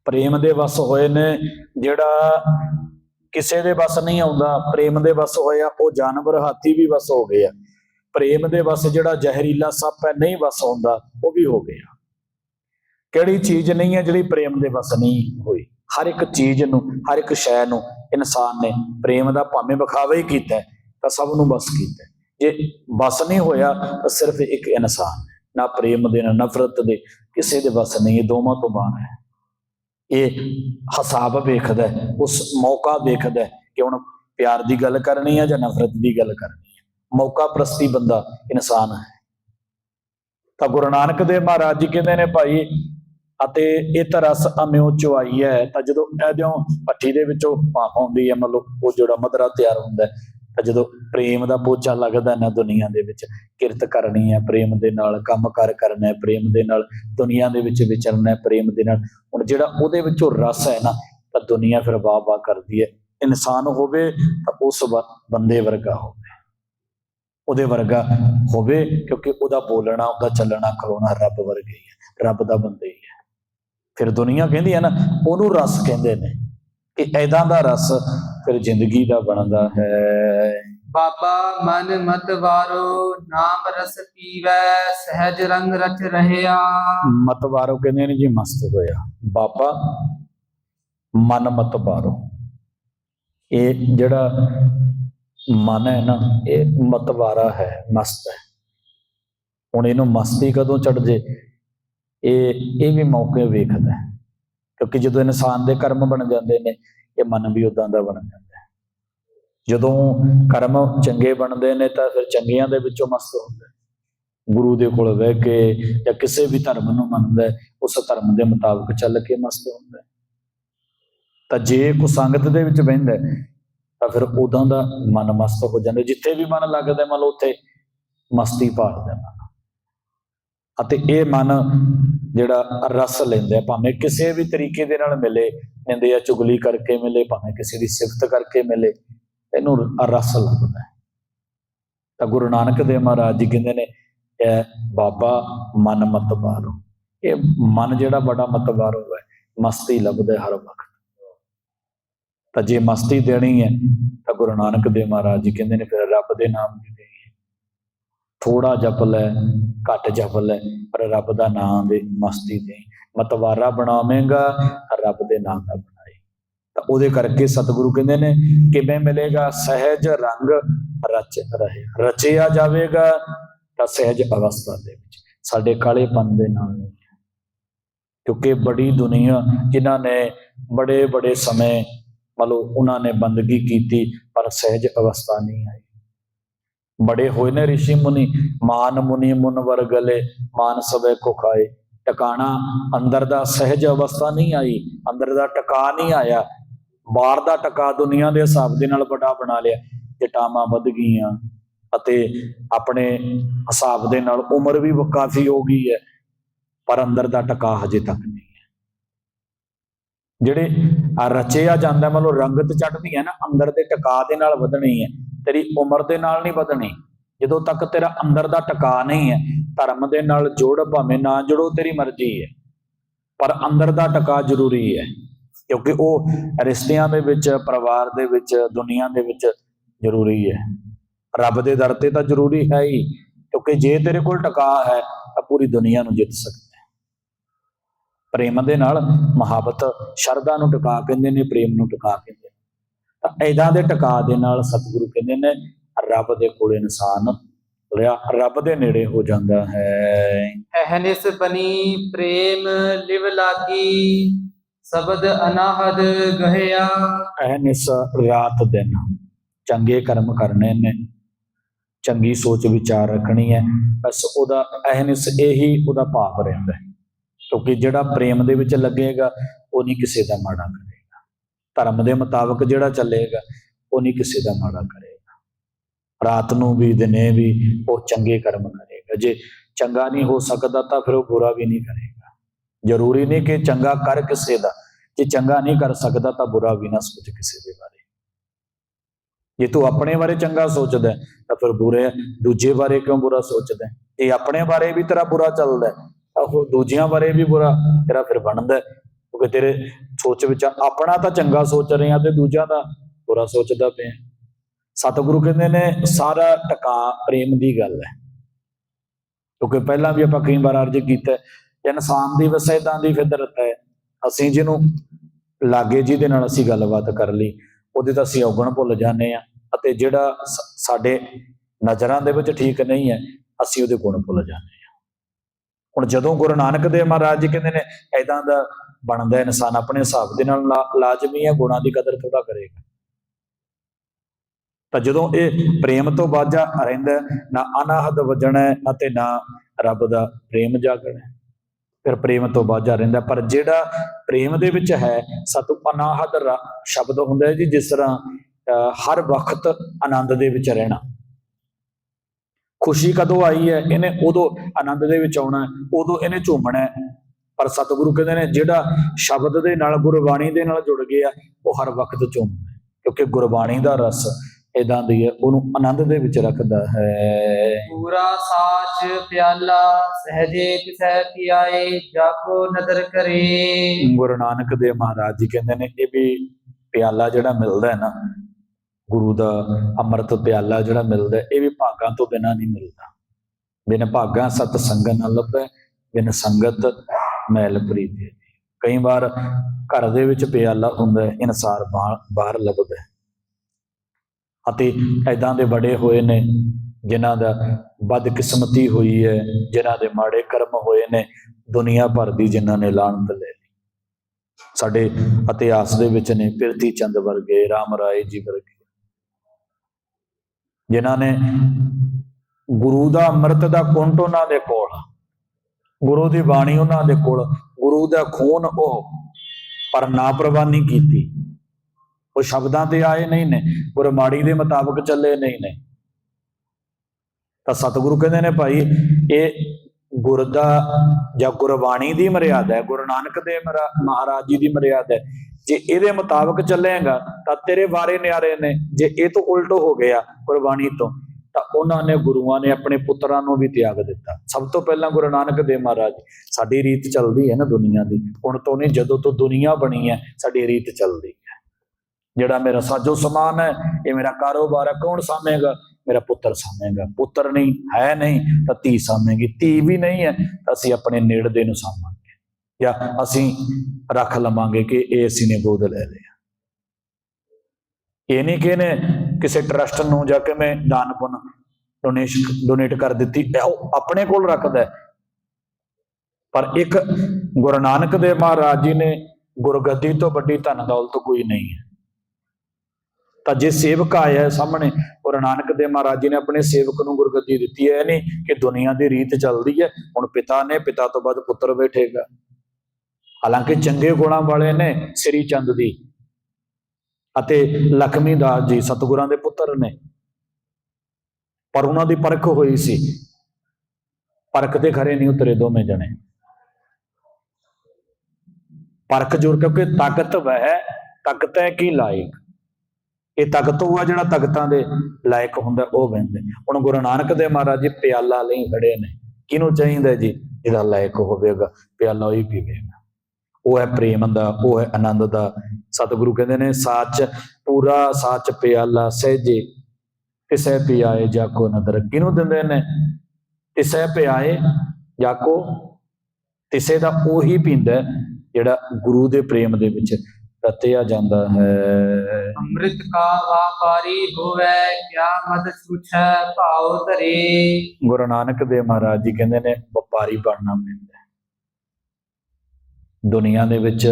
ਪ੍ਰੇਮ ਦੇ ਵਸ ਹੋਏ ਨੇ, ਜਿਹੜਾ ਕਿਸੇ ਦੇ ਵਸ ਨਹੀਂ ਆਉਂਦਾ, ਪ੍ਰੇਮ ਦੇ ਵਸ ਹੋਇਆ ਉਹ ਜਾਨਵਰ ਹਾਥੀ ਵੀ ਵਸ ਹੋ ਗਏ ਆ। ਪ੍ਰੇਮ ਦੇ ਵਸ ਜਿਹੜਾ ਜ਼ਹਿਰੀਲਾ ਸੱਪ ਹੈ, ਨਹੀਂ ਵਸ ਹੁੰਦਾ ਉਹ ਵੀ ਹੋ ਗਿਆ। ਕਿਹੜੀ ਚੀਜ਼ ਨਹੀਂ ਹੈ ਜਿਹੜੀ ਪ੍ਰੇਮ ਦੇ ਵਸ ਨਹੀਂ ਹੋਈ? ਹਰ ਇੱਕ ਚੀਜ਼ ਨੂੰ, ਹਰ ਇੱਕ ਸ਼ੈ ਨੂੰ ਇਨਸਾਨ ਨੇ ਪ੍ਰੇਮ ਦਾ ਭਾਵੇਂ ਵਿਖਾਵਾ ਹੀ ਕੀਤਾ ਤਾਂ ਸਭ ਨੂੰ ਬਸ ਕੀਤਾ ਜੇ ਬਸ ਨਹੀਂ ਹੋਇਆ, ਤਾਂ ਸਿਰਫ ਇੱਕ ਇਨਸਾਨ, ਨਾ ਪ੍ਰੇਮ ਦੇ, ਨਾ ਨਫ਼ਰਤ ਦੇ, ਕਿਸੇ ਦੇ ਬਸ ਨਹੀਂ, ਇਹ ਦੋਵਾਂ ਤੋਂ ਬਾਹਰ ਹੈ। ਇਹ ਹਿਸਾਬ ਵੇਖਦਾ ਉਸ ਮੌਕਾ ਵੇਖਦਾ ਕਿ ਹੁਣ ਪਿਆਰ ਦੀ ਗੱਲ ਕਰਨੀ ਹੈ ਜਾਂ ਨਫ਼ਰਤ ਦੀ ਗੱਲ ਕਰਨੀ ਹੈ ਮੌਕਾ ਪ੍ਰਸਤੀ ਬੰਦਾ ਇਨਸਾਨ ਹੈ। ਤਾਂ ਗੁਰੂ ਨਾਨਕ ਦੇਵ ਮਹਾਰਾਜ ਜੀ ਕਹਿੰਦੇ ਨੇ ਭਾਈ, ਅਤੇ ਇਹ ਤਾਂ ਰਸ ਅਮਿਓ ਚੁਆਈ ਹੈ। ਤਾਂ ਜਦੋਂ ਇਹਦਿਓ ਪੱਠੀ ਦੇ ਵਿੱਚੋਂ ਭਾਫ ਆਉਂਦੀ ਹੈ, ਮਤਲਬ ਉਹ ਜਿਹੜਾ ਮਦਰਾ ਤਿਆਰ ਹੁੰਦਾ ਜਦੋਂ ਪ੍ਰੇਮ ਦਾ ਪੋਚਾ ਲੱਗਦਾ ਨਾ ਦੁਨੀਆ ਦੇ ਵਿੱਚ, ਕਿਰਤ ਕਰਨੀ ਹੈ, ਪ੍ਰੇਮ ਦੇ ਨਾਲ, ਕੰਮ ਕਾਰ ਕਰਨਾ ਹੈ, ਪ੍ਰੇਮ ਦੇ ਨਾਲ, ਦੁਨੀਆ ਦੇ ਵਿੱਚ ਵਿਚਰਨਾ ਹੈ, ਪ੍ਰੇਮ ਦੇ ਨਾਲ, ਹੁਣ ਜਿਹੜਾ ਉਹਦੇ ਵਿੱਚੋਂ ਰਸ ਹੈ ਨਾ, ਤਾਂ ਦੁਨੀਆ ਫਿਰ ਵਾਹ ਵਾਹ ਕਰਦੀ ਹੈ। ਇਨਸਾਨ ਹੋਵੇ ਤਾਂ ਉਸ ਵ- ਬੰਦੇ ਵਰਗਾ ਹੋਵੇ। ਉਹਦੇ ਵਰਗਾ ਹੋਵੇ ਕਿਉਂਕਿ ਉਹਦਾ ਬੋਲਣਾ, ਉਹਦਾ ਚੱਲਣਾ, ਖਲੋਣਾ ਰੱਬ ਵਰਗਾ ਹੀ ਹੈ, ਰੱਬ ਦਾ ਬੰਦੇ ਹੀ ਹੈ। ਫਿਰ ਦੁਨੀਆ ਕਹਿੰਦੀ ਹੈ ਨਾ, ਉਹਨੂੰ ਰਸ ਕਹਿੰਦੇ ਨੇ ਕਿ ਐਦਾਂ ਦਾ ਰਸ ਫਿਰ ਜ਼ਿੰਦਗੀ ਦਾ ਬਣਦਾ ਹੈ। ਬਾਬਾ ਮਨ ਮਤ ਵਾਰੋ ਨਾਮ ਰਸ ਪੀਵੈ ਸਹਿਜ ਰੰਗ ਰਚ ਰਹਿਆ। ਮਤਵਾਰੋ ਕਹਿੰਦੇ ਨੇ ਜੀ ਮਸਤ ਹੋਇਆ। ਬਾਬਾ ਮਨ ਮਤਵਾਰੋ ਇਹ ਜਿਹੜਾ ਮਨ ਹੈ ਨਾ ਇਹ ਮਤਵਾਰਾ ਹੈ ਮਸਤ ਹੈ। ਹੁਣ ਇਹਨੂੰ ਮਸਤੀ ਕਦੋਂ ਚੜ ਜੇ ਇਹ ਇਹ ਵੀ ਮੌਕੇ ਵੇਖਦਾ ਕਿਉਂਕਿ ਜਦੋਂ ਇਨਸਾਨ ਦੇ ਕਰਮ ਬਣ ਜਾਂਦੇ ਨੇ ਇਹ ਮਨ ਵੀ ਉਦਾਂ ਦਾ ਬਣ ਜਾਂਦਾ ਹੈ। ਜਦੋਂ ਕਰਮ ਚੰਗੇ ਬਣਦੇ ਨੇ ਤਾਂ ਫਿਰ ਚੰਗੀਆਂ ਦੇ ਵਿੱਚੋਂ ਮਸਤ ਹੁੰਦਾ ਗੁਰੂ ਦੇ ਕੋਲ ਬਹਿ ਕੇ ਜਾਂ ਕਿਸੇ ਵੀ ਧਰਮ ਨੂੰ ਮੰਨਦਾ ਉਸ ਧਰਮ ਦੇ ਮੁਤਾਬਕ ਚੱਲ ਕੇ ਮਸਤ ਹੁੰਦਾ ਤਾਂ ਜੇ ਕੋ ਸੰਗਤ ਦੇ ਵਿੱਚ ਬਹਿੰਦਾ ਤਾਂ ਫਿਰ ਉਦਾਂ ਦਾ ਮਨ ਮਸਤ ਹੋ ਜਾਂਦਾ ਜਿੱਥੇ ਵੀ ਮਨ ਲੱਗਦਾ ਹੈ, ਮੰਨ ਲਓ ਉੱਥੇ ਮਸਤੀ ਭਾਲਦਾ ਹੈ। ਮਨ ਅਤੇ ਇਹ ਮਨ ਜਿਹੜਾ ਰਸ ਲੈਂਦਾ ਹੈ, ਭਾਵੇਂ ਕਿਸੇ ਵੀ ਤਰੀਕੇ ਦੇ ਨਾਲ ਮਿਲੇ ਕਹਿੰਦੇ ਆ ਚੁਗਲੀ ਕਰਕੇ ਮਿਲੇ ਭਾਵੇਂ ਕਿਸੇ ਦੀ ਸਿਫਤ ਕਰਕੇ ਮਿਲੇ ਇਹਨੂੰ ਰਸ ਲੱਗਦਾ ਤਾਂ ਗੁਰੂ ਨਾਨਕ ਦੇਵ ਮਹਾਰਾਜ ਜੀ ਕਹਿੰਦੇ ਨੇ ਇਹ ਬਾਬਾ ਮਨ ਮਤ ਮਾਰੋ। ਇਹ ਮਨ ਜਿਹੜਾ ਬੜਾ ਮਤਵਾਰ ਹੋਇਆ ਮਸਤੀ ਲੱਭਦਾ ਹਰ ਵਕਤ। ਤਾਂ ਜੇ ਮਸਤੀ ਦੇਣੀ ਹੈ ਤਾਂ ਗੁਰੂ ਨਾਨਕ ਦੇਵ ਮਹਾਰਾਜ ਜੀ ਕਹਿੰਦੇ ਨੇ ਫਿਰ ਰੱਬ ਦੇ ਨਾਮ ਦੀ ਦੇਈਏ ਥੋੜਾ ਜਪ ਲੈ ਘੱਟ ਜਪ ਲੈ ਪਰ ਰੱਬ ਦਾ ਨਾਮ ਦੇ ਮਸਤੀ ਦੇ ਮਤਵਾਰਾ ਬਣਾਵੇਂਗਾ, ਰੱਬ ਦੇ ਨਾਮ ਦਾ ਬਣਾਏ। ਤਾਂ ਉਹਦੇ ਕਰਕੇ ਸਤਿਗੁਰੂ ਕਹਿੰਦੇ ਨੇ, ਕਿਵੇਂ ਮਿਲੇਗਾ? ਸਹਿਜ ਰੰਗ ਰਚ ਰਹੇ। ਰਚਿਆ ਜਾਵੇਗਾ ਤਾਂ ਸਹਿਜ ਅਵਸਥਾ ਦੇ ਵਿੱਚ। ਸਾਡੇ ਕਾਲੇਪਨ ਦੇ ਨਾਲ ਨਹੀਂ ਕਿਉਂਕਿ ਬੜੀ ਦੁਨੀਆ ਜਿਨ੍ਹਾਂ ਨੇ ਬੜੇ ਬੜੇ ਸਮੇਂ ਮਤਲਬ ਉਹਨਾਂ ਨੇ ਬੰਦਗੀ ਕੀਤੀ, ਪਰ ਸਹਿਜ ਅਵਸਥਾ ਨਹੀਂ ਆਈ। ਬੜੇ ਹੋਏ ਨੇ ઋષਿ ਮੁਨੀ, ਮਾਨ ਮੁਨੀ ਮੁਨ ਵਰਗਲੇ ਮਾਨ ਸਵੇ ਕੋ ਖਾਏ। ਟਿਕਾਣਾ ਅੰਦਰ ਦਾ ਸਹਿਜ ਅਵਸਥਾ ਨਹੀਂ ਆਈ, ਅੰਦਰ ਦਾ ਟਿਕਾ ਨਹੀਂ ਆਇਆ। ਬਾਹਰ ਦਾ ਟਿਕਾ ਦੁਨੀਆ ਦੇ ਹਿਸਾਬ ਦੇ ਨਾਲ ਵੱਡਾ ਬਣਾ ਲਿਆ। ਜਟਾਵਾਂ ਵੱਧ ਗਈਆਂ ਅਤੇ ਆਪਣੇ ਹਿਸਾਬ ਦੇ ਨਾਲ ਉਮਰ ਵੀ ਕਾਫੀ ਹੋ ਗਈ ਹੈ, ਪਰ ਅੰਦਰ ਦਾ ਟਿਕਾ ਹਜੇ ਤੱਕ ਨਹੀਂ ਹੈ। ਜਿਹੜੇ ਰਚਿਆ ਜਾਂਦਾ, ਮਤਲਬ ਰੰਗਤ ਚੜਦੀ ਹੈ ਨਾ, ਅੰਦਰ ਦੇ ਟਿਕਾ ਦੇ ਨਾਲ ਵਧਣੀ ਹੈ। ਤੇਰੀ ਉਮਰ ਦੇ ਨਾਲ ਨਹੀਂ ਵਧਣੀ। ਜਦੋਂ ਤੱਕ ਤੇਰਾ ਅੰਦਰ ਦਾ ਟਿਕਾ ਨਹੀਂ ਹੈ, ਧਰਮ ਦੇ ਨਾਲ ਜੋੜ ਭਾਵੇਂ ਨਾ ਜੁੜੋ, ਤੇਰੀ ਮਰਜ਼ੀ ਹੈ। ਪਰ ਅੰਦਰ ਦਾ ਟਿਕਾ ਜ਼ਰੂਰੀ ਹੈ, ਕਿਉਂਕਿ ਉਹ ਰਿਸ਼ਤਿਆਂ ਦੇ ਵਿੱਚ, ਪਰਿਵਾਰ ਦੇ ਵਿੱਚ, ਦੁਨੀਆ ਦੇ ਵਿੱਚ ਜ਼ਰੂਰੀ ਹੈ। ਰੱਬ ਦੇ ਦਰ ਤੇ ਤਾਂ ਜ਼ਰੂਰੀ ਹੈ ਹੀ, ਕਿਉਂਕਿ ਜੇ ਤੇਰੇ ਕੋਲ ਟਿਕਾ ਹੈ, ਤਾਂ ਪੂਰੀ ਦੁਨੀਆ ਨੂੰ ਜਿੱਤ ਸਕਦਾ ਹੈ। ਪ੍ਰੇਮ ਦੇ ਨਾਲ ਮੁਹੱਬਤ ਸ਼ਰਧਾ ਨੂੰ ਟਿਕਾ ਕਹਿੰਦੇ ਨੇ, ਪ੍ਰੇਮ ਨੂੰ ਟਿਕਾ ਕਹਿੰਦੇ ਨੇ ਤਾਂ ਐਦਾਂ ਦੇ ਟਿਕਾ ਦੇ ਨਾਲ ਸਤਿਗੁਰੂ ਕਹਿੰਦੇ ਨੇ ਰੱਬ ਦੇ ਕੋਲ ਇਨਸਾਨ ਰੱਬ ਦੇ ਨੇੜੇ ਹੋ ਜਾਂਦਾ ਹੈ। ਅਹਨਿਸ ਬਨੀ ਪ੍ਰੇਮ ਲਿਵ ਲਾਗੀ ਸ਼ਬਦ ਅਨਾਹਦ ਗਹਿਆ। ਅਹਨਿਸ ਰਾਤ ਦਿਨ ਚੰਗੇ ਕਰਮ ਕਰਨੇ ਨੇ ਚੰਗੀ ਸੋਚ ਵਿਚਾਰ ਰੱਖਣੀ ਹੈ। ਬਸ ਉਹਦਾ ਅਹਨਿਸ ਇਹੀ ਉਹਦਾ ਭਾਵ ਰਹਿੰਦਾ ਕਿਉਂਕਿ ਜਿਹੜਾ ਪ੍ਰੇਮ ਦੇ ਵਿੱਚ ਲੱਗੇਗਾ ਉਹ ਨਹੀਂ ਕਿਸੇ ਦਾ ਮਾੜਾ ਧਰਮ ਦੇ ਮੁਤਾਬਕ ਜਿਹੜਾ ਚੱਲੇਗਾ, ਉਹ ਨਹੀਂ ਕਿਸੇ ਦਾ ਮਾੜਾ ਕਰੇਗਾ। ਰਾਤ ਨੂੰ ਵੀ, ਦਿਨੇ ਵੀ ਉਹ ਚੰਗੇ ਕਰਮ ਕਰੇਗਾ। ਜੇ ਚੰਗਾ ਨਹੀਂ ਹੋ ਸਕਦਾ ਤਾਂ ਫਿਰ ਉਹ ਬੁਰਾ ਵੀ ਨਹੀਂ ਕਰੇਗਾ। ਜ਼ਰੂਰੀ ਨਹੀਂ ਕਿ ਚੰਗਾ ਕਰ ਕਿਸੇ ਦਾ। ਜੇ ਚੰਗਾ ਨਹੀਂ ਕਰ ਸਕਦਾ ਤਾਂ ਬੁਰਾ ਵੀ ਨਾ ਸੋਚ ਕਿਸੇ ਦੇ ਬਾਰੇ। ਜੇ ਤੂੰ ਆਪਣੇ ਬਾਰੇ ਚੰਗਾ ਸੋਚਦਾ ਤਾਂ ਫਿਰ ਬੁਰੇ ਦੂਜੇ ਬਾਰੇ ਕਿਉਂ ਬੁਰਾ ਸੋਚਦਾ ਹੈ? ਇਹ ਆਪਣੇ ਬਾਰੇ ਵੀ ਤੇਰਾ ਬੁਰਾ ਚੱਲਦਾ ਤਾਂ ਉਹ ਦੂਜਿਆਂ ਬਾਰੇ ਵੀ ਬੁਰਾ ਤੇਰਾ ਫਿਰ ਬਣਦਾ ਕਿਉਂਕਿ ਤੇਰੇ ਸੋਚ ਵਿੱਚ ਆਪਣਾ ਤਾਂ ਚੰਗਾ ਸੋਚ ਰਹੇ ਆ ਤੇ ਦੂਜਾ ਦਾ ਬੁਰਾ ਸੋਚਦਾ ਪਿਆ। ਸਤਿਗੁਰੂ ਕਹਿੰਦੇ ਨੇ, ਸਾਰਾ ਟਕਾ ਪ੍ਰੇਮ ਦੀ ਗੱਲ ਹੈ। ਕਿਉਂਕਿ ਪਹਿਲਾਂ ਵੀ ਆਪਾਂ ਕਈ ਵਾਰ ਅਰਜ਼ ਕੀਤਾ ਇਨਸਾਨ ਦੀ ਵਸੈਤਾਂ ਦੀ ਫਿਤਰਤ ਹੈ। ਅਸੀਂ ਜਿਹਨੂੰ ਲਾਗੇ ਜਿਹਦੇ ਨਾਲ ਅਸੀਂ ਗੱਲਬਾਤ ਕਰ ਲਈ, ਉਹਦੇ ਤਾਂ ਅਸੀਂ ਔਗਣ ਭੁੱਲ ਜਾਂਦੇ ਆ ਅਤੇ ਜਿਹੜਾ ਸਾਡੇ ਨਜ਼ਰਾਂ ਦੇ ਵਿੱਚ ਠੀਕ ਨਹੀਂ ਹੈ, ਅਸੀਂ ਉਹਦੇ ਗੁਣ ਭੁੱਲ ਜਾਂਦੇ ਆ ਹੁਣ ਜਦੋਂ ਗੁਰੂ ਨਾਨਕ ਦੇਵ ਮਹਾਰਾਜ ਜੀ ਕਹਿੰਦੇ ਨੇ ਐਦਾਂ ਦਾ ਬਣਦਾ ਇਨਸਾਨ ਆਪਣੇ ਹਿਸਾਬ ਦੇ ਨਾਲ ਲਾਜ਼ਮੀ ਹੈ ਗੁਣਾਂ ਦੀ ਕਦਰ ਥੋੜਾ ਕਰੇਗਾ। ਤਾਂ ਜਦੋਂ ਇਹ ਪ੍ਰੇਮ ਤੋਂ ਬਾਝਾ ਰਹਿੰਦਾ ਨਾ ਅਨਾਹਦ ਵਜਣਾ ਅਤੇ ਨਾ ਰੱਬ ਦਾ ਪ੍ਰੇਮ ਜਾਗਣਾ ਫਿਰ ਪ੍ਰੇਮ ਤੋਂ ਬਾਝਾ ਰਹਿੰਦਾ ਪਰ ਜਿਹੜਾ ਪ੍ਰੇਮ ਦੇ ਵਿੱਚ ਹੈ ਸਤਿ ਅਨਾਹਦ ਰ- ਸ਼ਬਦ ਹੁੰਦਾ ਹੈ ਜੀ ਜਿਸ ਤਰ੍ਹਾਂ ਅਹ, ਹਰ ਵਕਤ ਆਨੰਦ ਦੇ ਵਿੱਚ ਰਹਿਣਾ। ਖੁਸ਼ੀ ਕਦੋਂ ਆਈ ਹੈ ਇਹਨੇ ਉਦੋਂ ਆਨੰਦ ਦੇ ਵਿੱਚ ਆਉਣਾ ਉਦੋਂ ਇਹਨੇ ਝੂਮਣਾ ਪਰ ਸਤਿਗੁਰੂ ਕਹਿੰਦੇ ਨੇ ਜਿਹੜਾ ਸ਼ਬਦ ਦੇ ਨਾਲ ਗੁਰਬਾਣੀ ਦੇ ਨਾਲ ਜੁੜ ਗਿਆ ਉਹ ਹਰ ਵਕਤ ਝੂਮਦਾ ਹੈ ਕਿਉਂਕਿ ਗੁਰਬਾਣੀ ਦਾ ਰਸ ਇਦਾਂ ਦੀ ਹੈ ਉਹਨੂੰ ਆਨੰਦ ਦੇ ਵਿੱਚ ਰੱਖਦਾ ਹੈ। ਪੂਰਾ ਸਾਚ ਪਿਆਲਾ ਸਹਜੇ ਤਿਸੈ ਪਿਆਏ ਜਾਕੋ ਨਦਰ ਕਰੇ। ਗੁਰੂ ਨਾਨਕ ਦੇਵ ਮਹਾਰਾਜ ਜੀ ਕਹਿੰਦੇ ਨੇ ਇਹ ਵੀ ਪਿਆਲਾ ਜਿਹੜਾ ਮਿਲਦਾ ਹੈ ਨਾ ਗੁਰੂ ਦਾ ਅੰਮ੍ਰਿਤ ਪਿਆਲਾ ਜਿਹੜਾ ਮਿਲਦਾ ਇਹ ਵੀ ਭਾਗਾਂ ਤੋਂ ਬਿਨਾਂ ਨਹੀਂ ਮਿਲਦਾ। ਬਿਨ ਭਾਗਾਂ ਸਤ ਸੰਗਤ ਨਾਲ ਲੱਭੈ ਬਿਨ ਸੰਗਤ ਮੈਲ ਪ੍ਰੀਤੀ। ਕਈ ਵਾਰ ਘਰ ਦੇ ਵਿੱਚ ਪਿਆਲਾ ਹੁੰਦਾ ਹੈ, ਇਨਸਾਰ ਬਾਹਰ ਬਾਹਰ ਲੱਭਦਾ ਹੈ। ਅਤੇ ਐਦਾਂ ਦੇ ਬੜੇ ਹੋਏ ਨੇ, ਜਿਨ੍ਹਾਂ ਦਾ ਬਦਕਿਸਮਤੀ ਹੋਈ ਹੈ, ਜਿਨ੍ਹਾਂ ਦੇ ਮਾੜੇ ਕਰਮ ਹੋਏ ਨੇ, ਦੁਨੀਆ ਭਰ ਦੀ ਜਿਨ੍ਹਾਂ ਨੇ ਲਾਹਨਤ ਲੈ ਲਈ। ਸਾਡੇ ਇਤਿਹਾਸ ਦੇ ਵਿੱਚ ਨੇ ਪਿਰਥੀ ਚੰਦ ਵਰਗੇ, ਰਾਮ ਰਾਏ ਜੀ ਵਰਗੇ। ਜਿਨ੍ਹਾਂ ਨੇ ਗੁਰੂ ਦਾ, ਅੰਮ੍ਰਿਤ ਦਾ ਕੁੰਟ ਉਹਨਾਂ ਦੇ ਕੋਲ ਗੁਰੂ ਦੀ ਬਾਣੀ ਉਹਨਾਂ ਦੇ ਕੋਲ, ਗੁਰੂ ਦਾ ਖੂਨ ਉਹ, ਪਰ ਨਾ ਪ੍ਰਵਾਨੀ ਕੀਤੀ। ਉਹ ਸ਼ਬਦਾਂ ਤੇ ਆਏ ਨਹੀਂ ਨੇ ਗੁਰਮਾੜੀ ਦੇ ਮੁਤਾਬਕ ਚੱਲੇ ਨਹੀਂ ਨੇ। ਤਾਂ ਸਤਿਗੁਰੂ ਕਹਿੰਦੇ ਨੇ ਭਾਈ, ਇਹ ਗੁਰ ਦਾ ਜਾਂ ਗੁਰਬਾਣੀ ਦੀ ਮਰਿਆਦਾ ਹੈ, ਗੁਰੂ ਨਾਨਕ ਦੇਵ ਮਰਾ- ਮਹਾਰਾਜ ਜੀ ਦੀ ਮਰਿਆਦਾ ਹੈ। ਜੇ ਇਹਦੇ ਮੁਤਾਬਕ ਚੱਲੇਗਾ, ਤਾਂ ਤੇਰੇ ਵਾਰੇ ਨਿਆਰੇ ਨੇ। ਜੇ ਇਹ ਤੋਂ ਉਲਟ ਹੋ ਗਿਆ ਗੁਰਬਾਣੀ ਤੋਂ ਤਾਂ ਉਹਨਾਂ ਨੇ ਗੁਰੂਆਂ ਨੇ ਆਪਣੇ ਪੁੱਤਰਾਂ ਨੂੰ ਵੀ ਤਿਆਗ ਦਿੱਤਾ। ਸਭ ਤੋਂ ਪਹਿਲਾਂ ਗੁਰੂ ਨਾਨਕ ਦੇਵ ਮਹਾਰਾਜ, ਸਾਡੀ ਰੀਤ ਚੱਲਦੀ ਹੈ ਨਾ ਦੁਨੀਆ ਦੀ। ਹੁਣ ਤੋਂ ਨਹੀਂ, ਜਦੋਂ ਤੋਂ ਦੁਨੀਆ ਬਣੀ ਹੈ, ਸਾਡੀ ਰੀਤ ਚੱਲਦੀ ਹੈ। ਜਿਹੜਾ ਮੇਰਾ ਸਾਜੋ ਸਮਾਨ ਹੈ, ਇਹ ਮੇਰਾ ਕਾਰੋਬਾਰ ਹੈ, ਕੌਣ ਸਾਂਭੇਗਾ? ਮੇਰਾ ਪੁੱਤਰ ਸਾਂਭੇਗਾ। ਪੁੱਤਰ ਨਹੀਂ, ਹੈ ਨਹੀਂ, ਤਾਂ ਧੀ ਸਾਂਭੇਗੀ। ਧੀ ਵੀ ਨਹੀਂ ਹੈ, ਤਾਂ ਅਸੀਂ ਆਪਣੇ ਨੇੜਦੇ ਨੂੰ ਸਾਂਭਾਂਗੇ। ਜਾਂ ਅਸੀਂ ਰੱਖ ਲਵਾਂਗੇ ਕਿ ਇਹ ਅਸੀਂ ਨੇ ਗੋਦ ਲੈ ਲਿਆ। ਇਹ ਨਹੀਂ ਕਿ ਇਹਨੇ ਕਿਸੇ ਟਰਸਟ ਨੂੰ ਜਾ ਕੇ ਮੈਂ ਦਾਨ ਪੁੰਨ ਡੋਨੇਸ਼ਨ ਡੋਨੇਟ ਕਰ ਦਿੱਤੀ। ਇਹ ਉਹ ਆਪਣੇ ਕੋਲ ਰੱਖਦਾ ਹੈ। ਪਰ ਇੱਕ ਗੁਰੂ ਨਾਨਕ ਦੇਵ ਮਹਾਰਾਜ ਜੀ ਨੇ ਗੁਰਗੱਦੀ ਤੋਂ ਵੱਡੀ ਧਨ ਦੌਲਤ ਕੋਈ ਨਹੀਂ ਹੈ। ਤਾਂ ਜੇ ਸੇਵਕ ਆਇਆ ਸਾਹਮਣੇ, ਗੁਰੂ ਨਾਨਕ ਦੇਵ ਮਹਾਰਾਜ ਜੀ ਨੇ ਆਪਣੇ ਸੇਵਕ ਨੂੰ ਗੁਰਗੱਦੀ ਦਿੱਤੀ ਹੈ। ਇਹ ਨਹੀਂ ਕਿ ਦੁਨੀਆ ਦੀ ਰੀਤ ਚੱਲਦੀ ਹੈ। ਹੁਣ ਪਿਤਾ ਨੇ, ਪਿਤਾ ਤੋਂ ਬਾਅਦ ਪੁੱਤਰ ਬੈਠੇਗਾ। ਹਾਲਾਂਕਿ ਚੰਗੇ ਗੁਣਾਂ ਵਾਲੇ ਨੇ ਸ੍ਰੀ ਚੰਦ ਦੀ। ਅਤੇ ਲਖਮੀ ਦਾਸ ਜੀ ਸਤਿਗੁਰਾਂ ਦੇ ਪੁੱਤਰ ਨੇ। ਪਰ ਉਹਨਾਂ ਦੀ ਪਰਖ ਹੋਈ ਸੀ। ਪਰਖ ਤੇ ਖਰੇ ਨਹੀਂ ਉਤਰੇ ਦੋਵੇਂ ਜਣੇ। ਪਰਖ ਜੁਰ ਕਿਉਂਕਿ ਤਾਕਤ ਵਹਿ ਤਖਤ ਹੈ ਕੀ ਲਾਇਕ? ਇਹ ਤਾਕਤ ਉਹ ਆ ਜਿਹੜਾ ਤਖਤਾਂ ਦੇ ਲਾਇਕ ਹੁੰਦਾ, ਉਹ ਬੰਦੇ ਹੁਣ ਗੁਰੂ ਨਾਨਕ ਦੇਵ ਮਹਾਰਾਜ ਜੀ ਪਿਆਲਾ ਲਈ ਖੜੇ ਨੇ। ਕਿਹਨੂੰ ਚਾਹੀਦਾ ਜੀ? ਜਿਹੜਾ ਲਾਇਕ ਹੋਵੇਗਾ। ਪਿਆਲਾ ਹੀ ਪੀਵੇਗਾ। ਉਹ ਹੈ ਪ੍ਰੇਮ ਦਾ, ਉਹ ਹੈ ਆਨੰਦ ਦਾ ਸਤਿਗੁਰੂ ਕਹਿੰਦੇ ਨੇ ਸੱਚ ਪੂਰਾ ਸੱਚ ਪਿਆਲਾ ਸਹਿਜੇ ਕਿਸੈ ਪਿਆਏ ਜਾਕੋ ਨਦਰ। ਕਿਹਨੂੰ ਦਿੰਦੇ ਨੇ? ਤਿਸੈ ਪਿਆਏ ਜਾਕੋ ਤਿਸੇ ਦਾ ਉਹੀ ਪੀਂਦਾ ਜਿਹੜਾ ਗੁਰੂ ਦੇ ਪ੍ਰੇਮ ਦੇ ਵਿੱਚ ਰਤਿਆ ਜਾਂਦਾ ਹੈ। ਅੰਮ੍ਰਿਤ ਕਾ ਵਾਪਾਰੀ ਹੋਵੇ ਕਿਆ ਮਦ ਸੁਛੈ ਭਾਉ ਧਰੇ। ਗੁਰੂ ਨਾਨਕ ਦੇਵ ਮਹਾਰਾਜ ਜੀ ਕਹਿੰਦੇ ਨੇ ਵਪਾਰੀ ਬਣਨਾ ਪੈਂਦਾ ਹੈ। ਦੁਨੀਆ ਦੇ ਵਿੱਚ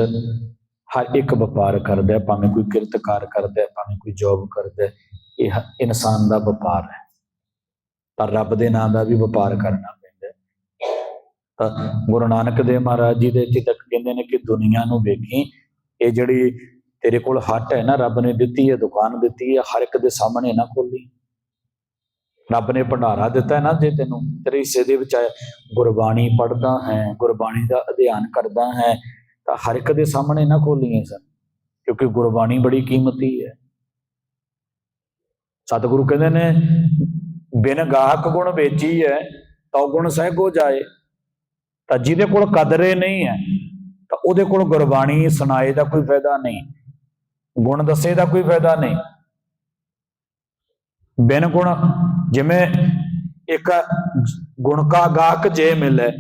ਹਰ ਇੱਕ ਵਪਾਰ ਕਰਦਾ ਹੈ, ਭਾਵੇਂ ਕੋਈ ਕਿਰਤਕਾਰ ਕਰਦਾ ਹੈ, ਭਾਵੇਂ ਕੋਈ ਜੋਬ ਕਰਦਾ ਹੈ, ਇਹ ਇਨਸਾਨ ਦਾ ਵਪਾਰ ਹੈ। ਪਰ ਰੱਬ ਦੇ ਨਾਮ ਦਾ ਵੀ ਵਪਾਰ ਕਰਨਾ ਪੈਂਦਾ ਤਾਂ ਗੁਰੂ ਨਾਨਕ ਦੇਵ ਮਹਾਰਾਜ ਜੀ ਦੇ ਇੱਥੇ ਤੱਕ ਕਹਿੰਦੇ ਨੇ ਕਿ ਦੁਨੀਆ ਨੂੰ ਵੇਖੀ, ਇਹ ਜਿਹੜੀ ਤੇਰੇ ਕੋਲ ਹੱਟ ਹੈ ਨਾ, ਰੱਬ ਨੇ ਦਿੱਤੀ ਹੈ, ਦੁਕਾਨ ਦਿੱਤੀ ਹੈ, ਹਰ ਇੱਕ ਦੇ ਸਾਹਮਣੇ ਨਾ ਖੋਲੀ ਰੱਬ ਨੇ ਭੰਡਾਰਾ ਦਿੱਤਾ ਹੈ ਨਾ ਜੇ ਤੈਨੂੰ, ਤੇਰੇ ਹਿੱਸੇ ਦੇ ਵਿੱਚ ਗੁਰਬਾਣੀ ਪੜ੍ਹਦਾ ਹੈ, ਗੁਰਬਾਣੀ ਦਾ ਅਧਿਐਨ ਕਰਦਾ ਹੈ ਤਾਂ ਹਰ ਇੱਕ ਦੇ ਸਾਹਮਣੇ ਨਾ ਖੋਲੀਆਂ ਸਨ, ਕਿਉਂਕਿ ਗੁਰਬਾਣੀ ਬੜੀ ਕੀਮਤੀ ਹੈ। ਸਤਿਗੁਰੂ ਕਹਿੰਦੇ ਨੇ, ਬਿਨ ਗਾਹਕ ਗੁਣ ਵੇਚੀ ਹੈ, ਤਉ ਗੁਣ ਸਹਿਗੋ ਜਾਏ। ਤਾਂ ਜਿਹਦੇ ਕੋਲ ਕਦਰੇ ਨਹੀਂ ਹੈ, ਤਾਂ ਉਹਦੇ ਕੋਲ ਗੁਰਬਾਣੀ ਸੁਣਾਏ ਦਾ ਕੋਈ ਫਾਇਦਾ ਨਹੀਂ, ਗੁਣ ਦੱਸੇ ਦਾ ਕੋਈ ਫਾਇਦਾ ਨਹੀਂ। ਬਿਨ ਗੁਣ, ਜਿਵੇਂ ਇੱਕ ਗੁਣ ਕਾ ਗਾਹਕ ਜੇ ਮਿਲੇ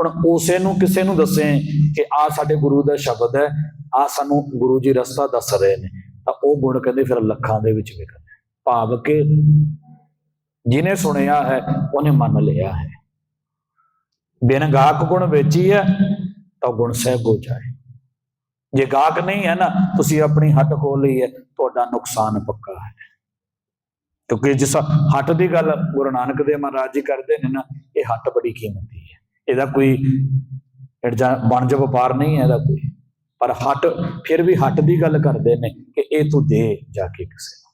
ਹੁਣ ਉਸੇ ਨੂੰ ਕਿਸੇ ਨੂੰ ਦੱਸੇ ਕਿ ਆ ਸਾਡੇ ਗੁਰੂ ਦਾ ਸ਼ਬਦ ਹੈ ਆ ਸਾਨੂੰ ਗੁਰੂ ਜੀ ਰਸਤਾ ਦੱਸ ਰਹੇ ਨੇ, ਤਾਂ ਉਹ ਗੁਣ ਕਹਿੰਦੇ ਫਿਰ ਲੱਖਾਂ ਦੇ ਵਿੱਚ ਵਿਕਦਾ ਭਾਵ ਕਿ ਜਿਹਨੇ ਸੁਣਿਆ ਹੈ, ਉਹਨੇ ਮੰਨ ਲਿਆ ਹੈ। ਬਿਨ ਗਾਹਕ ਗੁਣ ਵੇਚੀ ਹੈ, ਤਾਂ ਗੁਣ ਸਹਿਬ ਹੋ ਜਾਏ। ਜੇ ਗਾਹਕ ਨਹੀਂ ਹੈ ਨਾ, ਤੁਸੀਂ ਆਪਣੀ ਹੱਟ ਖੋਲ ਲਈ ਹੈ, ਤੁਹਾਡਾ ਨੁਕਸਾਨ ਪੱਕਾ ਹੈ। ਕਿਉਂਕਿ ਜਿਸ ਹੱਟ ਦੀ ਗੱਲ ਗੁਰੂ ਨਾਨਕ ਦੇਵ ਮਹਾਰਾਜ ਜੀ ਕਰਦੇ ਨੇ ਨਾ, ਇਹ ਹੱਟ ਬੜੀ ਕੀਮਤੀ ਇਹਦਾ ਕੋਈ ਇਹਦਾ ਵਣਜ ਵਪਾਰ ਨਹੀਂ ਹੈ ਇਹਦਾ ਕੋਈ। ਪਰ ਹੱਟ, ਫਿਰ ਵੀ ਹੱਟ ਦੀ ਗੱਲ ਕਰਦੇ ਨੇ ਕਿ ਇਹ ਤੂੰ ਦੇ ਜਾ ਕੇ ਕਿਸੇ ਨੂੰ।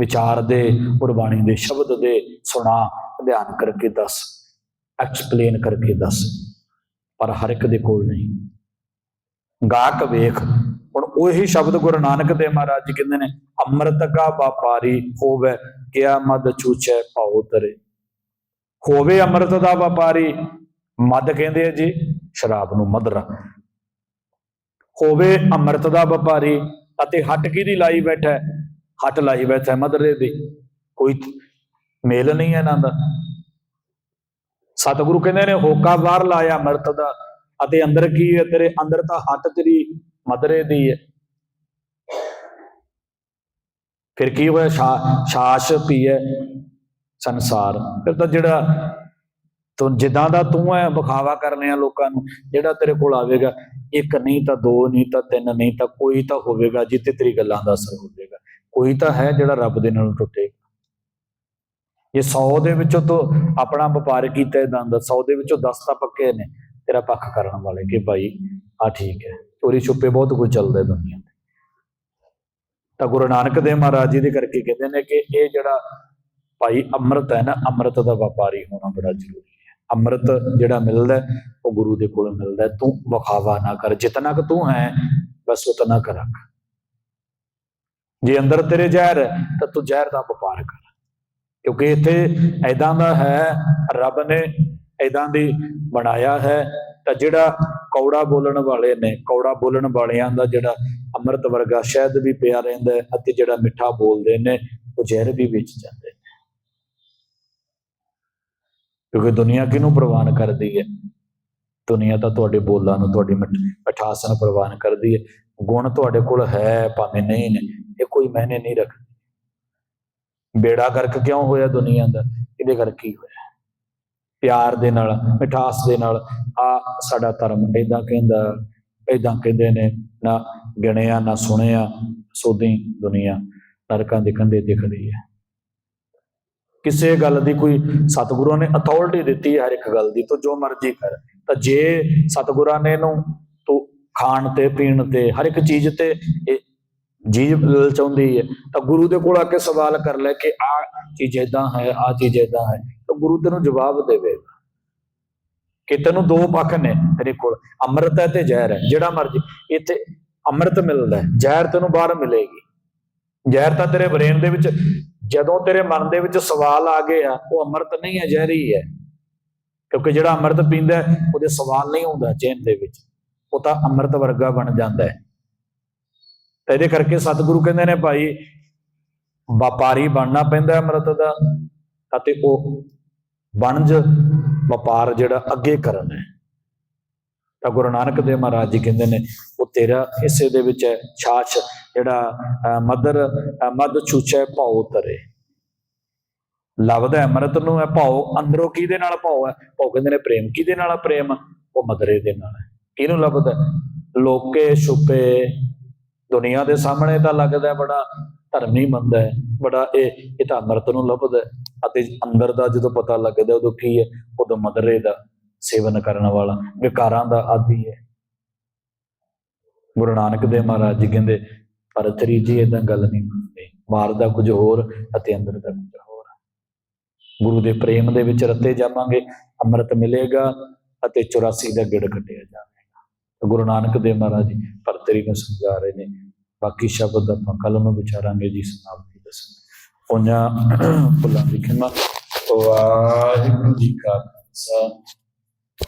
ਵਿਚਾਰ ਦੇ ਗੁਰਬਾਣੀ ਦੇ, ਸ਼ਬਦ ਦੇ, ਸੁਣਾ ਅਧਿਐਨ ਕਰਕੇ ਦੱਸ ਐਕਸਪਲੇਨ ਕਰਕੇ ਦੱਸ। ਪਰ ਹਰ ਇੱਕ ਦੇ ਕੋਲ ਨਹੀਂ। ਗਾਹਕ ਵੇਖ, ਹੁਣ ਉਹੀ ਸ਼ਬਦ ਗੁਰੂ ਨਾਨਕ ਦੇਵ ਮਹਾਰਾਜ ਜੀ ਕਹਿੰਦੇ ਨੇ, ਅੰਮ੍ਰਿਤ ਕਾ ਵਪਾਰੀ ਹੋਵੇ, ਕਿਆ ਮਦ ਚੂਚੈ ਭਾਉ ਤਰੇ। ਹੋਵੇ ਅੰਮ੍ਰਿਤ ਦਾ ਵਪਾਰੀ ਮਦ ਕਹਿੰਦੇ ਆ ਜੀ, ਸ਼ਰਾਬ ਨੂੰ ਮਦਰਾ ਹੋਵੇ ਅੰਮ੍ਰਿਤ ਦਾ ਵਪਾਰੀ ਅਤੇ ਹੱਟ ਕਿਹਦੀ ਲਾਈ ਬੈਠਾ ਹੱਟ ਲਾਈ ਬੈਠਾ ਹੈ ਮਦਰੇ ਦੀ। ਕੋਈ ਮੇਲ ਨਹੀਂ ਹੈ ਇਹਨਾਂ ਦਾ। ਸਤਿਗੁਰੂ ਕਹਿੰਦੇ ਨੇ, ਹੋਕਾ ਬਾਹਰ ਲਾਇਆ ਅੰਮ੍ਰਿਤ ਦਾ ਅਤੇ ਅੰਦਰ ਕੀ ਹੈ? ਤੇਰੇ ਅੰਦਰ ਤਾਂ ਹੱਟ ਤੇਰੀ ਮਦਰੇ ਦੀ ਹੈ। ਫਿਰ ਕੀ ਹੋਇਆ? ਸ਼ਾ- ਛਾਛ ਪੀਏ ਸੰਸਾਰ। ਫਿਰ ਤਾਂ ਜਿਹੜਾ ਤੂੰ ਜਿੱਦਾਂ ਦਾ ਤੂੰ ਹੈ, ਵਿਖਾਵਾ ਕਰਨੇ ਆ ਲੋਕਾਂ ਨੂੰ। ਜਿਹੜਾ ਤੇਰੇ ਕੋਲ ਆਵੇਗਾ, ਇੱਕ ਨਹੀਂ ਤਾਂ ਦੋ, ਨਹੀਂ ਤਾਂ ਤਿੰਨ, ਨਹੀਂ ਤਾਂ ਕੋਈ ਤਾਂ ਹੋਵੇਗਾ ਜਿੱਤੇ ਤੇਰੀ ਗੱਲਾਂ ਦਾ ਅਸਰ ਹੋਵੇਗਾ। ਕੋਈ ਤਾਂ ਹੈ ਜਿਹੜਾ ਰੱਬ ਦੇ ਨਾਲ ਟੁੱਟੇਗਾ। ਇਹ 100 ਦੇ ਵਿੱਚੋਂ ਤੋਂ ਆਪਣਾ ਵਪਾਰ ਕੀਤਾ ਇਦਾਂ ਦਾ 100 ਦੇ ਵਿੱਚੋਂ 10 ਤਾਂ ਪੱਕੇ ਨੇ। ਤੇਰਾ ਪੱਖ ਕਰਨ ਵਾਲੇ ਕਿ ਭਾਈ ਆ ਠੀਕ ਹੈ। ਚੋਰੀ ਛੁਪੇ ਬਹੁਤ ਕੁਝ ਚੱਲਦਾ ਹੈ ਦੁਨੀਆ ਤੇ। ਤਾਂ ਗੁਰੂ ਨਾਨਕ ਦੇਵ ਮਹਾਰਾਜ ਜੀ ਦੇ ਕਰਕੇ ਕਹਿੰਦੇ ਨੇ ਕਿ ਇਹ ਜਿਹੜਾ ਭਾਈ ਅੰਮ੍ਰਿਤ ਹੈ ਨਾ, ਅੰਮ੍ਰਿਤ ਦਾ ਵਪਾਰੀ ਹੋਣਾ ਬੜਾ ਜ਼ਰੂਰੀ ਅੰਮ੍ਰਿਤ ਜਿਹੜਾ ਮਿਲਦਾ ਉਹ ਗੁਰੂ ਦੇ ਕੋਲ ਮਿਲਦਾ ਤੂੰ ਵਿਖਾਵਾ ਨਾ ਕਰ, ਜਿਤਨਾ ਕਿ ਤੂੰ ਹੈ, ਬਸ ਉਤਨਾ ਕਰ ਰੱਖ। ਜੇ ਅੰਦਰ ਤੇਰੇ ਜ਼ਹਿਰ ਹੈ, ਤਾਂ ਤੂੰ ਜ਼ਹਿਰ ਦਾ ਵਪਾਰ ਕਰ। ਕਿਉਂਕਿ ਇੱਥੇ ਐਦਾਂ ਦਾ ਹੈ, ਰੱਬ ਨੇ ਐਦਾਂ ਦੀ ਬਣਾਇਆ ਹੈ, ਤਾਂ ਜਿਹੜਾ ਕੌੜਾ ਬੋਲਣ ਵਾਲੇ ਨੇ, ਕੌੜਾ ਬੋਲਣ ਵਾਲਿਆਂ ਦਾ ਜਿਹੜਾ ਅੰਮ੍ਰਿਤ ਵਰਗਾ ਸ਼ਹਿਦ ਵੀ ਪਿਆ ਰਹਿੰਦਾ ਅਤੇ ਜਿਹੜਾ ਮਿੱਠਾ ਬੋਲਦੇ ਨੇ, ਉਹ ਜ਼ਹਿਰ ਵੀ ਵੇਚ ਜਾਂਦੇ ਕਿਉਂਕਿ ਦੁਨੀਆ ਕਿਹਨੂੰ ਪ੍ਰਵਾਨ ਕਰਦੀ ਹੈ? ਦੁਨੀਆ ਤਾਂ ਤੁਹਾਡੇ ਬੋਲਾਂ ਨੂੰ, ਤੁਹਾਡੀ ਮਿੱਠ- ਮਿਠਾਸ ਨੂੰ ਪ੍ਰਵਾਨ ਕਰਦੀ ਹੈ। ਗੁਣ ਤੁਹਾਡੇ ਕੋਲ ਹੈ, ਭਾਵੇਂ ਨਹੀਂ ਨੇ, ਇਹ ਕੋਈ ਮਾਇਨੇ ਨਹੀਂ ਰੱਖਦੀ। ਬੇੜਾ ਗਰਕ ਕਿਉਂ ਹੋਇਆ ਦੁਨੀਆ ਦਾ? ਇਹਦੇ ਕਰਕੇ ਹੀ ਹੋਇਆ? ਪਿਆਰ ਦੇ ਨਾਲ, ਮਿਠਾਸ ਦੇ ਨਾਲ, ਆ ਸਾਡਾ ਧਰਮ ਏਦਾਂ ਕਹਿੰਦਾ, ਏਦਾਂ ਕਹਿੰਦੇ ਨੇ, ਨਾ ਗਿਣਿਆ, ਨਾ ਸੁਣਿਆ, ਸੋਧੀ ਦੁਨੀਆ, ਨਰਕਾਂ ਦੇ ਕੰਢੇ ਦਿਖਦੀ ਹੈ। ਕਿਸੇ ਗੱਲ ਦੀ ਕੋਈ ਸਤਿਗੁਰਾਂ ਨੇ ਅਥਾਰਟੀ ਦਿੱਤੀ ਹੈ ਹਰ ਇੱਕ ਗੱਲ ਦੀ, ਤੂੰ ਜੋ ਮਰਜ਼ੀ ਕਰ। ਤਾਂ ਜੇ ਸਤਿਗੁਰਾਂ ਨੇ ਇਹਨੂੰ ਤੂੰ ਖਾਣ ਤੇ, ਪੀਣ ਤੇ, ਹਰ ਇੱਕ ਚੀਜ਼ ਤੇ ਜੀਵ ਲਲਚਾਉਂਦੀ ਹੈ, ਤਾਂ ਗੁਰੂ ਦੇ ਕੋਲ ਆ ਕੇ ਸਵਾਲ ਕਰ ਲੈ ਕਿ ਆ ਚੀਜ਼ ਇਦਾਂ ਹੈ, ਆ ਚੀਜ਼ ਇਦਾਂ ਹੈ। ਤਾਂ ਗੁਰੂ ਤੈਨੂੰ ਜਵਾਬ ਦੇਵੇਗਾ ਕਿ ਤੈਨੂੰ ਦੋ ਪੱਖ ਨੇ ਤੇਰੇ ਕੋਲ। ਅੰਮ੍ਰਿਤ ਹੈ ਤੇ ਜ਼ਹਿਰ ਹੈ, ਜਿਹੜਾ ਮਰਜ਼ੀ। ਇੱਥੇ ਅੰਮ੍ਰਿਤ ਮਿਲਦਾ ਜ਼ਹਿਰ ਤੈਨੂੰ ਬਾਹਰ ਮਿਲੇਗੀ। ਜ਼ਹਿਰ ਤਾਂ ਤੇਰੇ ਬ੍ਰੇਨ ਦੇ ਵਿੱਚ ਜਦੋਂ ਤੇਰੇ ਮਨ ਦੇ ਵਿੱਚ ਸਵਾਲ ਆ ਗਏ ਆ, ਉਹ ਅੰਮ੍ਰਿਤ ਨਹੀਂ ਹੈ, ਜ਼ਹਿਰ ਹੈ। ਕਿਉਂਕਿ ਜਿਹੜਾ ਅੰਮ੍ਰਿਤ ਪੀਂਦਾ ਉਹਦੇ ਸਵਾਲ ਨਹੀਂ ਹੁੰਦਾ ਚੈਨ ਦੇ ਵਿੱਚ। ਉਹ ਤਾਂ ਅੰਮ੍ਰਿਤ ਵਰਗਾ ਬਣ ਜਾਂਦਾ ਹੈ। ਤਾਂ ਇਹਦੇ ਕਰਕੇ ਸਤਿਗੁਰੂ ਕਹਿੰਦੇ ਨੇ ਭਾਈ, ਵਪਾਰੀ ਬਣਨਾ ਪੈਂਦਾ ਅੰਮ੍ਰਿਤ ਦਾ ਅਤੇ ਉਹ ਵਣਜ ਵਪਾਰ ਜਿਹੜਾ ਅੱਗੇ ਕਰਨ ਹੈ। ਤਾਂ ਗੁਰੂ ਨਾਨਕ ਦੇਵ ਮਹਾਰਾਜ ਜੀ ਕਹਿੰਦੇ ਨੇ ਉਹ ਤੇਰਾ ਹਿੱਸੇ ਦੇ ਵਿੱਚ ਹੈ ਛਾਛ ਜਿਹੜਾ ਮਦਰ ਅਹ, ਮਦ ਛੂਛੈ ਭਾਉ ਤਰੇ ਲੱਭਦਾ ਹੈ ਅੰਮ੍ਰਿਤ ਨੂੰ ਹੈ ਭਾਉ ਅੰਦਰੋਂ ਕਿਹਦੇ ਨਾਲ ਭਾਉ ਹੈ? ਭਾਉ ਕਹਿੰਦੇ ਨੇ ਪ੍ਰੇਮ ਕਿਹਦੇ ਨਾਲ ਪ੍ਰੇਮ? ਉਹ ਮਦਰੇ ਦੇ ਨਾਲ ਕਿਹਨੂੰ ਲੱਭਦਾ ਹੈ? ਲੋਕੇ ਛੁਪੇ ਦੁਨੀਆ ਦੇ ਸਾਹਮਣੇ ਤਾਂ ਲੱਗਦਾ ਬੜਾ ਧਰਮੀ ਬੰਦਾ ਹੈ ਬੜਾ ਇਹ ਇਹ ਤਾਂ ਅੰਮ੍ਰਿਤ ਨੂੰ ਲੱਭਦਾ ਅਤੇ ਅੰਦਰ ਦਾ ਜਦੋਂ ਪਤਾ ਲੱਗਦਾ ਉਦੋਂ ਕੀ ਹੈ? ਉਦੋਂ ਮਦਰੇ ਦਾ। ਸੇਵਨ ਕਰਨ ਵਾਲਾ, ਵਿਕਾਰਾਂ ਦਾ ਆਦੀ ਹੈ। ਗੁਰੂ ਨਾਨਕ ਦੇਵ ਮਹਾਰਾਜ ਜੀ ਕਹਿੰਦੇ, ਪਰ ਤੇਰੀ ਜੀ ਇਦਾਂ ਗੱਲ ਨਹੀਂ ਹੁੰਦੀ ਬਾਹਰ ਦਾ ਕੁਝ ਹੋਰ ਅਤੇ ਅੰਦਰ ਦਾ ਕੁਝ ਹੋਰ। ਗੁਰੂ ਦੇ ਪ੍ਰੇਮ ਦੇ ਵਿੱਚ ਰਤੇ ਜਾਵਾਂਗੇ, ਅੰਮ੍ਰਿਤ ਮਿਲੇਗਾ ਅਤੇ 84 ਦਾ ਗਿੜ ਕੱਟਿਆ ਜਾਵੇਗਾ। ਗੁਰੂ ਨਾਨਕ ਦੇਵ ਮਹਾਰਾਜ ਜੀ ਭਰਤਰੀ ਨੂੰ ਸਮਝਾ ਰਹੇ ਨੇ। ਬਾਕੀ ਸ਼ਬਦ ਆਪਾਂ ਕੱਲ ਨੂੰ ਵਿਚਾਰਾਂਗੇ ਜੀ, ਸਮਾਪਤੀ ਦੱਸਾਂਗੇ। ਉਹਨਾਂ ਭੁੱਲਾਂ ਦੀ ਖਿਮਾ। ਵਾਹਿਗੁਰੂ ਜੀ ਕਾ ਖਾਲਸਾ।